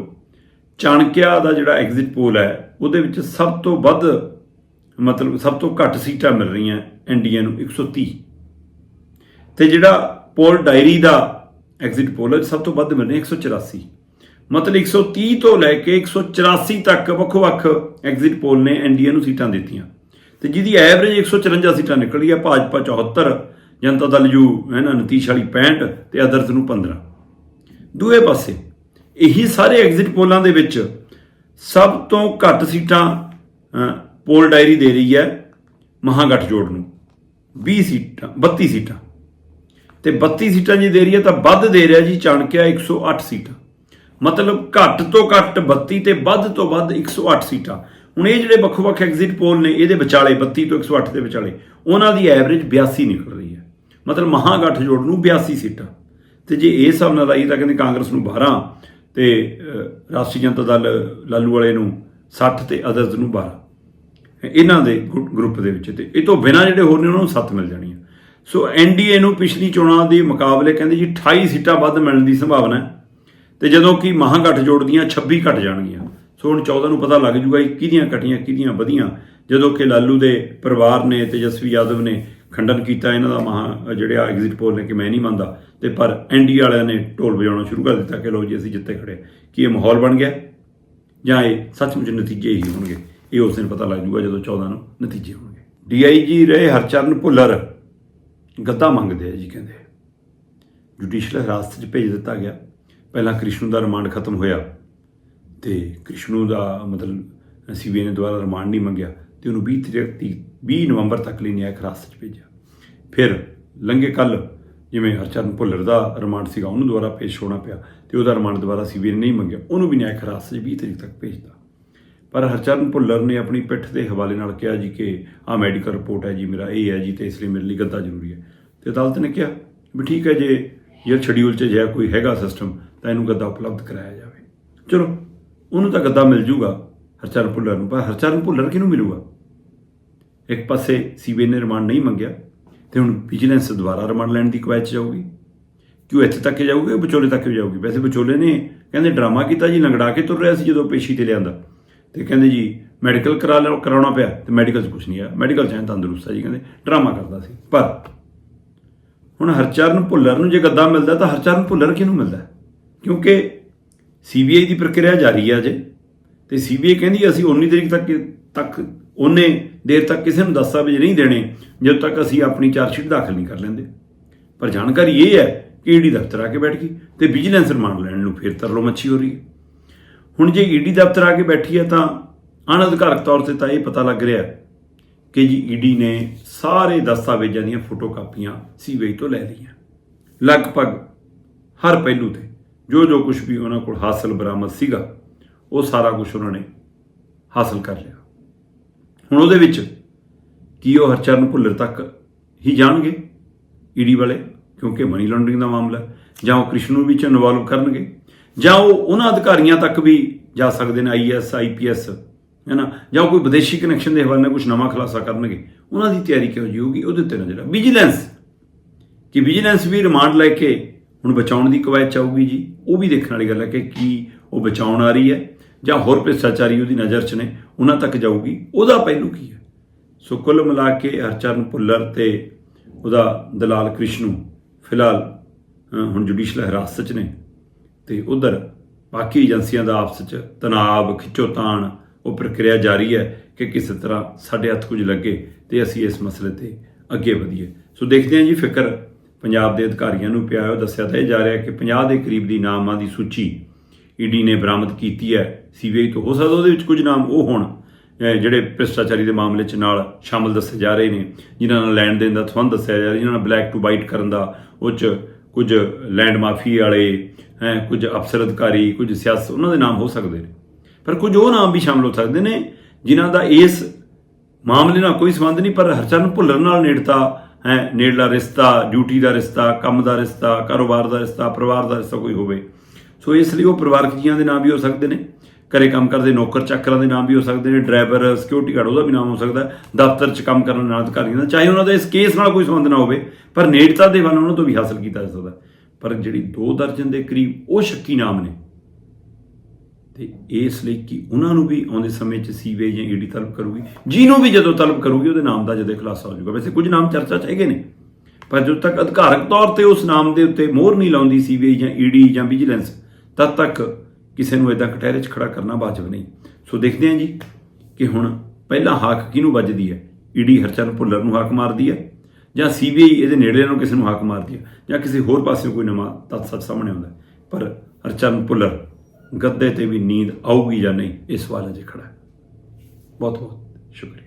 ਚਾਣਕਿਆ ਦਾ ਜਿਹੜਾ ਐਗਜ਼ਿਟ ਪੋਲ ਹੈ, ਉਹਦੇ ਵਿੱਚ ਸਭ ਤੋਂ ਵੱਧ ਮਤਲਬ ਸਭ ਤੋਂ ਘੱਟ ਸੀਟਾਂ ਮਿਲ ਰਹੀਆਂ ਐਨਡੀਏ ਨੂੰ 130 ਤੇ ਜਿਹੜਾ ਪੋਲ ਡਾਇਰੀ ਦਾ ਐਗਜ਼ਿਟ ਪੋਲ ਹੈ ਸਭ ਤੋਂ ਵੱਧ ਮਿਲ ਰਹੇ 184 ਮਤਲਬ 130 ਤੋਂ ਲੈ ਕੇ 184 ਤੱਕ ਵੱਖ-ਵੱਖ ਐਗਜ਼ਿਟ ਪੋਲ ਨੇ ਐਨਡੀਏ ਨੂੰ ਸੀਟਾਂ ਦਿੱਤੀਆਂ। ਤੇ ਜਿਹਦੀ ਐਵਰੇਜ 154 ਸੀਟਾਂ ਨਿਕਲੀ ਹੈ, ਭਾਜਪਾ 74 ਜਨਤਾ ਦਲ ਯੂ ਹੈ ਨਾ ਨਤੀਸ਼ ਵਾਲੀ 65 ਤੇ ਅਦਰਸ ਨੂੰ 15 ਦੂਏ ਪਾਸੇ, ਇਹੀ ਸਾਰੇ ਐਗਜ਼ਿਟ ਪੋਲਾਂ ਦੇ ਵਿੱਚ ਸਭ ਤੋਂ ਘੱਟ ਸੀਟਾਂ ਪੋਲ ਡਾਇਰੀ ਦੇ ਰਹੀ ਹੈ ਮਹਾਗਠਜੋੜ ਨੂੰ। 20 ਸੀਟਾਂ 32 ਸੀਟਾਂ। ਤੇ 32 ਸੀਟਾਂ ਜੀ ਦੇ ਰਹੀ ਹੈ ਤਾਂ ਵੱਧ ਦੇ ਰਿਹਾ ਜੀ ਚਾਣਕਿਆ 108 ਸੀਟਾਂ। ਮਤਲਬ ਘੱਟ ਤੋਂ ਘੱਟ 32 ਤੇ ਵੱਧ ਤੋਂ ਵੱਧ 108 ਸੀਟਾਂ। ਹੁਣ ਇਹ ਜਿਹੜੇ ਵੱਖ-ਵੱਖ ਐਗਜ਼ਿਟ ਪੋਲ ਨੇ, ਇਹਦੇ ਵਿਚਾਲੇ 32 ਤੋਂ 108 ਦੇ ਵਿਚਾਲੇ, ਉਹਨਾਂ ਦੀ ਐਵਰੇਜ 82 ਨਿਕਲ ਰਹੀ ਹੈ ਮਤਲਬ ਮਹਾਗਠਜੋੜ ਨੂੰ 82 ਸੀਟਾਂ। ਤੇ ਜੇ ਇਹ ਹਿਸਾਬ ਨਾਲ ਲਾਈ ਤਾਂ ਕਹਿੰਦੇ ਕਾਂਗਰਸ ਨੂੰ 12 ਤੇ ਰਾਸ਼ਟਰੀ ਜਨਤਾ ਦਲ ਲਾਲੂ ਵਾਲੇ ਨੂੰ 60 ਤੇ ਅਦਰਸ ਨੂੰ 12 ਇਹਨਾਂ ਦੇ ਗੁ- ਗਰੁੱਪ ਦੇ ਵਿੱਚ ਤੇ ਇਹ ਤੋਂ ਬਿਨਾਂ ਜਿਹੜੇ ਹੋਰ ਨੇ ਉਹਨਾਂ ਨੂੰ 7 ਮਿਲ ਜਾਣੀਆਂ। ਸੋ ਐਨਡੀਏ ਨੂੰ ਪਿਛਲੀ ਚੋਣਾਂ ਦੇ ਮੁਕਾਬਲੇ ਕਹਿੰਦੇ ਜੀ 28 ਸੀਟਾਂ ਵੱਧ ਮਿਲਣ ਦੀ ਸੰਭਾਵਨਾ ਹੈ। ਤੇ ਜਦੋਂ ਕਿ ਮਹਾਗਠਜੋੜ ਦੀਆਂ 26 ਘਟ ਜਾਣਗੀਆਂ। ਸੋ ਹੁਣ 14 ਨੂੰ ਪਤਾ ਲੱਗ ਜੂਗਾ ਕਿ ਕਿਹਦੀਆਂ ਘਟੀਆਂ, ਕਿਹਦੀਆਂ ਵਧੀਆਂ। ਜਦੋਂ ਕਿ ਲਾਲੂ ਦੇ ਪਰਿਵਾਰ ਨੇ, ਤੇਜਸਵੀ ਯਾਦਵ ਨੇ ਖੰਡਨ ਕੀਤਾ ਇਹਨਾਂ ਦਾ ਮਹਾ ਜਿਹੜੇ ਆ ਐਗਜ਼ਿਟ ਪੋਲ ਨੇ ਕਿ ਮੈਂ ਨਹੀਂ ਮੰਨਦਾ। ਤੇ ਪਰ ਐਨਡੀ ਵਾਲਿਆਂ ਨੇ ਢੋਲ ਵਜਾਉਣਾ ਸ਼ੁਰੂ ਕਰ ਦਿੱਤਾ ਕਿ ਲੋ ਜੀ ਅਸੀਂ ਜਿੱਤੇ ਖੜੇ ਹਾਂ। ਕੀ ਇਹ ਮਾਹੌਲ ਬਣ ਗਿਆ? ਜਾਂ ਇਹ ਸੱਚਮੁੱਚ ਨਤੀਜੇ ਹੀ ਹੋਣਗੇ? ਇਹ ਉਸ ਦਿਨ ਪਤਾ ਲੱਗ ਜੂਗਾ ਜਦੋਂ 14 ਨੂੰ ਨਤੀਜੇ ਹੋਣਗੇ। ਡੀਆਈਜੀ ਰਹੇ ਹਰਚਰਨ ਭੁੱਲਰ, ਗੱਦਾ ਮੰਗਦੇ ਆ ਜੀ ਕਹਿੰਦੇ। ਜੁਡੀਸ਼ੀਅਲ ਹਿਰਾਸਤ 'ਚ ਭੇਜ ਦਿੱਤਾ ਗਿਆ। ਪਹਿਲਾਂ ਕ੍ਰਿਸ਼ਨੂ ਦਾ ਰਿਮਾਂਡ ਖਤਮ ਹੋਇਆ ਤੇ ਕ੍ਰਿਸ਼ਨੂ ਦਾ ਮਤਲਬ, ਸੀਬੀਆਈ ਨੇ ਦੁਬਾਰਾ ਰਿਮਾਂਡ ਨਹੀਂ ਮੰਗਿਆ। ਤੇ ਉਹਨੂੰ 20 ਤਰੀਕ ਤੀ- 20 ਨਵੰਬਰ ਤੱਕ ਲਈ ਨਿਆਇਕ ਹਿਰਾਸਤ 'ਚ ਭੇਜਿਆ। ਫਿਰ ਲੰਘੇ ਕੱਲ ਜਿਵੇਂ ਹਰਚਰਨ ਭੁੱਲਰ ਦਾ ਰਿਮਾਂਡ ਸੀਗਾ, ਉਹਨੂੰ ਦੁਬਾਰਾ ਪੇਸ਼ ਹੋਣਾ ਪਿਆ ਤੇ ਉਹਦਾ ਰਿਮਾਂਡ ਦੁਬਾਰਾ ਸੀਬੀਆਈ ਨੇ ਨਹੀਂ ਮੰਗਿਆ, ਉਹਨੂੰ ਵੀ ਨਿਆਇਕ ਹਿਰਾਸਤ 'ਚ 20 ਤਰੀਕ ਤੱਕ ਭੇਜਤਾ। ਪਰ ਹਰਚਰਨ ਭੁੱਲਰ ਨੇ ਆਪਣੀ ਪਿੱਠ ਦੇ ਹਵਾਲੇ ਨਾਲ ਕਿਹਾ ਜੀ ਕਿ ਆਹ ਮੈਡੀਕਲ ਰਿਪੋਰਟ ਹੈ ਜੀ, ਮੇਰਾ ਇਹ ਹੈ ਜੀ ਤੇ ਇਸ ਲਈ ਮੇਰੇ ਲਈ ਗੱਦਾ ਜ਼ਰੂਰੀ ਹੈ। ਤੇ ਅਦਾਲਤ ਨੇ ਕਿਹਾ ਵੀ ਠੀਕ ਹੈ, ਜੇ ਇਹ ਸ਼ਡਿਊਲ 'ਚ ਜੇ ਕੋਈ ਹੈਗਾ ਸਿਸਟਮ ਤਾਂ ਇਹਨੂੰ ਗੱਦਾ ਉਪਲਬਧ ਕਰਾਇਆ ਜਾਵੇ। ਚਲੋ, ਉਹਨੂੰ ਤਾਂ ਗੱਦਾ ਮਿਲ ਜੂਗਾ ਹਰਚਰਨ ਭੁੱਲਰ ਨੂੰ, ਪਰ ਹਰਚਰਨ ਭੁੱਲਰ ਕਿਹਨੂੰ ਮਿਲੂਗਾ? ਇੱਕ ਪਾਸੇ ਸੀਬੀਆਈ ਨੇ ਰਿਮਾਂਡ ਨਹੀਂ ਮੰਗਿਆ ਤੇ ਹੁਣ ਵਿਜੀਲੈਂਸ ਦੁਬਾਰਾ ਰਿਮਾਂਡ ਲੈਣ ਦੀ ਕਵਾਇਤ 'ਚ ਜਾਊਗੀ। ਕਿਉਂ ਇੱਥੇ ਤੱਕ ਜਾਊਗੀ ਵਿਚੋਲੇ ਤੱਕ ਵੀ ਜਾਊਗੀ? ਵੈਸੇ ਵਿਚੋਲੇ ਨੇ ਕਹਿੰਦੇ ਡਰਾਮਾ ਕੀਤਾ ਜੀ, ਲੰਗੜਾ ਕੇ ਤੁਰ ਰਿਹਾ ਸੀ ਜਦੋਂ ਪੇਸ਼ੀ ਤੇ ਲਿਆਂਦਾ। ਤੇ ਕਹਿੰਦੇ ਜੀ ਮੈਡੀਕਲ ਕਰਾ ਲਓ ਕਰਾਉਣਾ ਪਿਆ। ਤੇ ਮੈਡੀਕਲ 'ਚ ਕੁਝ ਨਹੀਂ ਆ। ਮੈਡੀਕਲ 'ਚ ਐਂ ਤੰਦਰੁਸਤ ਆ ਜੀ ਕਹਿੰਦੇ, ਡਰਾਮਾ ਕਰਦਾ ਸੀ। ਪਰ ਹੁਣ ਹਰਚਰਨ ਭੁੱਲਰ ਨੂੰ ਜੇ ਗੱਦਾ ਮਿਲਦਾ ਤਾਂ ਹਰਚਰਨ ਭੁੱਲਰ ਕਿਹਨੂੰ ਮਿਲਦਾ? ਹੈ? ਕਿਉਂਕਿ ਸੀਬੀਆਈ ਦੀ ਪ੍ਰਕਿਰਿਆ ਜਾਰੀ ਆ ਅਜੇ। ਤੇ ਸੀਬੀਆਈ ਕਹਿੰਦੀ ਅਸੀਂ 19 ਤਰੀਕ ਤੱਕ ਤੱਕ ਉਹਨੇ ਦੇਰ ਤੱਕ ਕਿਸੇ ਨੂੰ ਦਸਤਾਵੇਜ਼ ਨਹੀਂ ਦੇਣੇ, ਜਦੋਂ ਤੱਕ ਅਸੀਂ ਆਪਣੀ ਚਾਰਜਸ਼ੀਟ ਦਾਖਲ ਨਹੀਂ ਕਰ ਲੈਂਦੇ। ਪਰ ਜਾਣਕਾਰੀ ਇਹ ਹੈ ਕਿ ਈਡੀ ਦਫ਼ਤਰ ਆ ਕੇ ਬੈਠ ਗਈ ਤੇ ਵਿਜੀਲੈਂਸ ਰਿਮਾਂਡ ਲੈਣ ਨੂੰ ਫਿਰ ਤਰਲੋ ਮੱਛੀ ਹੋ ਰਹੀ ਹੈ। ਹੁਣ ਜੇ ਈਡੀ ਦਫ਼ਤਰ ਆ ਕੇ ਬੈਠੀ ਹੈ ਤਾਂ ਅਣਅਧਿਕਾਰਕ ਤੌਰ ਤੇ ਤਾਂ ਇਹ ਪਤਾ ਲੱਗ ਰਿਹਾ ਕਿ ਜੀ ਈਡੀ ਨੇ ਸਾਰੇ ਦਸਤਾਵੇਜ਼ਾਂ ਦੀਆਂ ਫੋਟੋਕਾਪੀਆਂ ਸੀਬੀਆਈ ਤੋਂ ਲੈ ਲਈਆਂ। ਲਗਭਗ ਹਰ ਪਹਿਲੂ ਤੇ ਜੋ ਜੋ ਕੁਝ ਵੀ ਉਹਨਾਂ ਕੋਲ ਹਾਸਲ ਬਰਾਮਦ ਸੀਗਾ, ਉਹ ਸਾਰਾ ਕੁਝ ਉਹਨਾਂ ਨੇ ਹਾਸਲ ਕਰ ਲਿਆ। ਹੁਣ ਉਹਦੇ ਵਿੱਚ ਕੀ ਉਹ ਹਰਚਰਨ ਭੁੱਲਰ ਤੱਕ ਹੀ ਜਾਣਗੇ? ਈਡੀ ਵਾਲੇ, ਕਿਉਂਕਿ ਮਨੀ ਲਾਂਡਰਿੰਗ ਦਾ ਮਾਮਲਾ ਜਾਂ ਉਹ ਕ੍ਰਿਸ਼ਨੂ ਵਿੱਚ ਇਨਵੋਲਵ ਕਰਨਗੇ? ਜਾਂ ਉਹ ਉਹਨਾਂ ਅਧਿਕਾਰੀਆਂ ਤੱਕ ਵੀ ਜਾ ਸਕਦੇ ਨੇ ਆਈਐਸ ਆਈਪੀਐਸ ਹੈ ਨਾ? ਜਾਂ ਕੋਈ ਵਿਦੇਸ਼ੀ ਕਨੈਕਸ਼ਨ ਦੇ ਹਵਾਲੇ ਨਾਲ ਕੁਝ ਨਵਾਂ ਖੁਲਾਸਾ ਕਰਨਗੇ? ਉਹਨਾਂ ਦੀ ਤਿਆਰੀ ਕਿਹੋ ਜਿਹੀ ਹੋਊਗੀ? ਉਹਦੇ ਉੱਤੇ ਨਜ਼ਰ ਆ। ਵਿਜੀਲੈਂਸ ਕਿ ਵਿਜੀਲੈਂਸ ਵੀ ਰਿਮਾਂਡ ਲੈ ਕੇ ਹੁਣ ਬਚਾਉਣ ਦੀ ਕਵਾਇਦ ਚਾਹੂਗੀ ਜੀ, ਉਹ ਵੀ ਦੇਖਣ ਵਾਲੀ ਗੱਲ ਹੈ ਕਿ ਕੀ ਉਹ ਬਚਾਉਣ ਆ ਰਹੀ ਹੈ। ਜਾਂ ਹੋਰ ਭ੍ਰਿਸ਼ਟਾਚਾਰੀ ਉਹਦੀ ਨਜ਼ਰ 'ਚ ਨੇ, ਉਹਨਾਂ ਤੱਕ ਜਾਊਗੀ। ਉਹਦਾ ਪਹਿਲੂ ਕੀ ਹੈ? ਸੋ ਕੁੱਲ ਮਿਲਾ ਕੇ ਹਰਚਰਨ ਭੁੱਲਰ ਤੇ ਉਹਦਾ ਦਲਾਲ ਕ੍ਰਿਸ਼ਨੂ ਫਿਲਹਾਲ ਹੁਣ ਜੁਡੀਸ਼ਲ ਹਿਰਾਸਤ 'ਚ ਨੇ ਤੇ ਉਧਰ ਬਾਕੀ ਏਜੰਸੀਆਂ ਦਾ ਆਪਸ 'ਚ ਤਣਾਅ, ਖਿੱਚੋਤਾਣ, ਉਹ ਪ੍ਰਕਿਰਿਆ ਜਾਰੀ ਹੈ ਕਿ ਕਿਸੇ ਤਰ੍ਹਾਂ ਸਾਡੇ ਹੱਥ ਕੁਝ ਲੱਗੇ ਤੇ ਅਸੀਂ ਇਸ ਮਸਲੇ ਤੇ ਅੱਗੇ ਵਧੀਏ। ਸੋ ਦੇਖਦੇ ਹਾਂ ਜੀ, ਫਿਕਰ ਪੰਜਾਬ ਦੇ ਅਧਿਕਾਰੀਆਂ ਨੂੰ ਪਿਆ ਹੈ ਉਹ ਦੱਸਿਆ ਤਾਂ ਇਹ ਜਾ ਰਿਹਾ ਕਿ 50 ਦੇ ਕਰੀਬ ਦੀ ਨਾਮਾਂ ਦੀ ਸੂਚੀ ਈਡੀ ਨੇ ਬਰਾਮਦ ਕੀਤੀ ਹੈ। ਸੀਬੀਆਈ ਤੋਂ ਹੋ ਸਕਦਾ ਉਹਦੇ ਵਿੱਚ ਕੁਝ ਨਾਮ ਉਹ ਹੋਣ ਜਿਹੜੇ ਭ੍ਰਿਸ਼ਟਾਚਾਰੀ ਦੇ ਮਾਮਲੇ 'ਚ ਨਾਲ ਸ਼ਾਮਲ ਦੱਸੇ ਜਾ ਰਹੇ ਨੇ, ਜਿਨ੍ਹਾਂ ਨਾਲ ਲੈਣ ਦੇਣ ਦਾ ਸੰਬੰਧ ਦੱਸਿਆ ਜਾ ਰਿਹਾ, ਜਿਨ੍ਹਾਂ ਨਾਲ ਬਲੈਕ ਟੂ ਵਾਈਟ ਕਰਨ ਦਾ ਉਹ 'ਚ ਕੁਝ ਲੈਂਡ ਮਾਫੀ ਵਾਲੇ, ਹੈ, ਕੁਝ ਅਫਸਰ ਅਧਿਕਾਰੀ, ਕੁਝ ਸਿਆਸਤ, ਉਹਨਾਂ ਦੇ ਨਾਮ ਹੋ ਸਕਦੇ ਨੇ। ਪਰ ਕੁਝ ਉਹ ਨਾਮ ਵੀ ਸ਼ਾਮਲ ਹੋ ਸਕਦੇ ਨੇ, ਜਿਨ੍ਹਾਂ ਦਾ ਇਸ ਮਾਮਲੇ ਨਾਲ ਕੋਈ ਸੰਬੰਧ ਨਹੀਂ, ਪਰ ਹਰਚਰਨ ਭੁੱਲਰ ਨਾਲ ਨੇੜਤਾ, ਹੈ, ਨੇੜਲਾ ਰਿਸ਼ਤਾ, ਡਿਊਟੀ ਦਾ ਰਿਸ਼ਤਾ, ਕੰਮ ਦਾ ਰਿਸ਼ਤਾ, ਕਾਰੋਬਾਰ ਦਾ ਰਿਸ਼ਤਾ, ਪਰਿਵਾਰ ਦਾ ਰਿਸ਼ਤਾ ਕੋਈ ਹੋਵੇ ਸੋ ਇਸ ਲਈ ਉਹ ਪਰਿਵਾਰਕ ਜੀਆਂ ਦੇ ਨਾਮ ਵੀ ਹੋ ਸਕਦੇ ਨੇ, ਘਰੇ ਕੰਮ ਕਰਦੇ ਨੌਕਰ ਚਾਕਰਾਂ ਦੇ ਨਾਮ ਵੀ ਹੋ ਸਕਦੇ ਨੇ, ਡਰਾਈਵਰ ਸਿਕਿਉਰਿਟੀ ਗਾਰਡ ਉਹਦਾ ਵੀ ਨਾਮ ਹੋ ਸਕਦਾ, ਦਫ਼ਤਰ 'ਚ ਕੰਮ ਕਰਨ ਨਾਲ ਅਧਿਕਾਰੀਆਂ ਦਾ, ਚਾਹੇ ਉਹਨਾਂ ਦਾ ਇਸ ਕੇਸ ਨਾਲ ਕੋਈ ਸੰਬੰਧ ਨਾ ਹੋਵੇ, ਪਰ ਨੇੜਤਾ ਦੇ ਵੱਲ ਉਹਨਾਂ ਤੋਂ ਵੀ ਹਾਸਲ ਕੀਤਾ ਜਾ ਸਕਦਾ। ਪਰ ਜਿਹੜੀ ਦੋ ਦਰਜਨ ਦੇ ਕਰੀਬ ਉਹ ਸ਼ੱਕੀ ਨਾਮ ਨੇ, ਤੇ ਇਸ ਲਈ ਕਿ ਉਹਨਾਂ ਨੂੰ ਵੀ ਆਉਂਦੇ ਸਮੇਂ 'ਚ ਸੀਬੀਆਈ ਜਾਂ ਈਡੀ ਤਲਬ ਕਰੂਗੀ, ਜਿਹਨੂੰ ਵੀ ਜਦੋਂ ਤਲਬ ਕਰੂਗੀ, ਉਹਦੇ ਨਾਮ ਦਾ ਜਦੋਂ ਖੁਲਾਸਾ ਹੋ ਜਾਊਗਾ। ਵੈਸੇ ਕੁਝ ਨਾਮ ਚਰਚਾ 'ਚ ਹੈਗੇ ਨੇ, ਪਰ ਜਦੋਂ ਤੱਕ ਅਧਿਕਾਰਕ ਤੌਰ ਤੇ ਉਸ ਨਾਮ ਦੇ ਉੱਤੇ ਮੋਹਰ ਨਹੀਂ ਲਾਉਂਦੀ ਸੀਬੀਆਈ ਜਾਂ ਈਡੀ ਜਾਂ ਵਿਜੀਲੈਂਸ ਤਦ ਤੱਕ ਕਿਸੇ ਨੂੰ ਇਦਾਂ ਕਟਹਿਰੇ 'ਚ ਖੜਾ ਕਰਨਾ ਵਾਜਬ ਨਹੀਂ। ਸੋ ਦੇਖਦੇ ਹਾਂ ਜੀ ਕਿ ਹੁਣ ਪਹਿਲਾਂ ਹਾਕ ਕਿਹਨੂੰ ਵੱਜਦੀ ਹੈ? ਈਡੀ ਹਰਚਰਨ ਭੁੱਲਰ ਨੂੰ ਹਾਕ ਮਾਰਦੀ ਹੈ ਜਾਂ ਸੀਬੀਆਈ ਇਹਦੇ ਨੇੜੇ ਨੂੰ ਕਿਸੇ ਨੂੰ ਹਾਕ ਮਾਰਦੀ ਹੈ ਜਾਂ ਕਿਸੇ ਹੋਰ ਪਾਸੇ ਕੋਈ ਨਵਾਂ ਤੱਥ ਸੱਚ ਸਾਹਮਣੇ ਆਉਂਦਾ ਪਰ ਹਰਚਰਨ ਭੁੱਲਰ ਗੱਦੇ ਤੇ ਵੀ ਨੀਂਦ ਆਊਗੀ ਜਾਂ ਨਹੀਂ ਇਸ ਸਵਾਲ ਅਜੇ ਖੜਾ ਬਹੁਤ ਬਹੁਤ ਸ਼ੁਕਰੀਆ।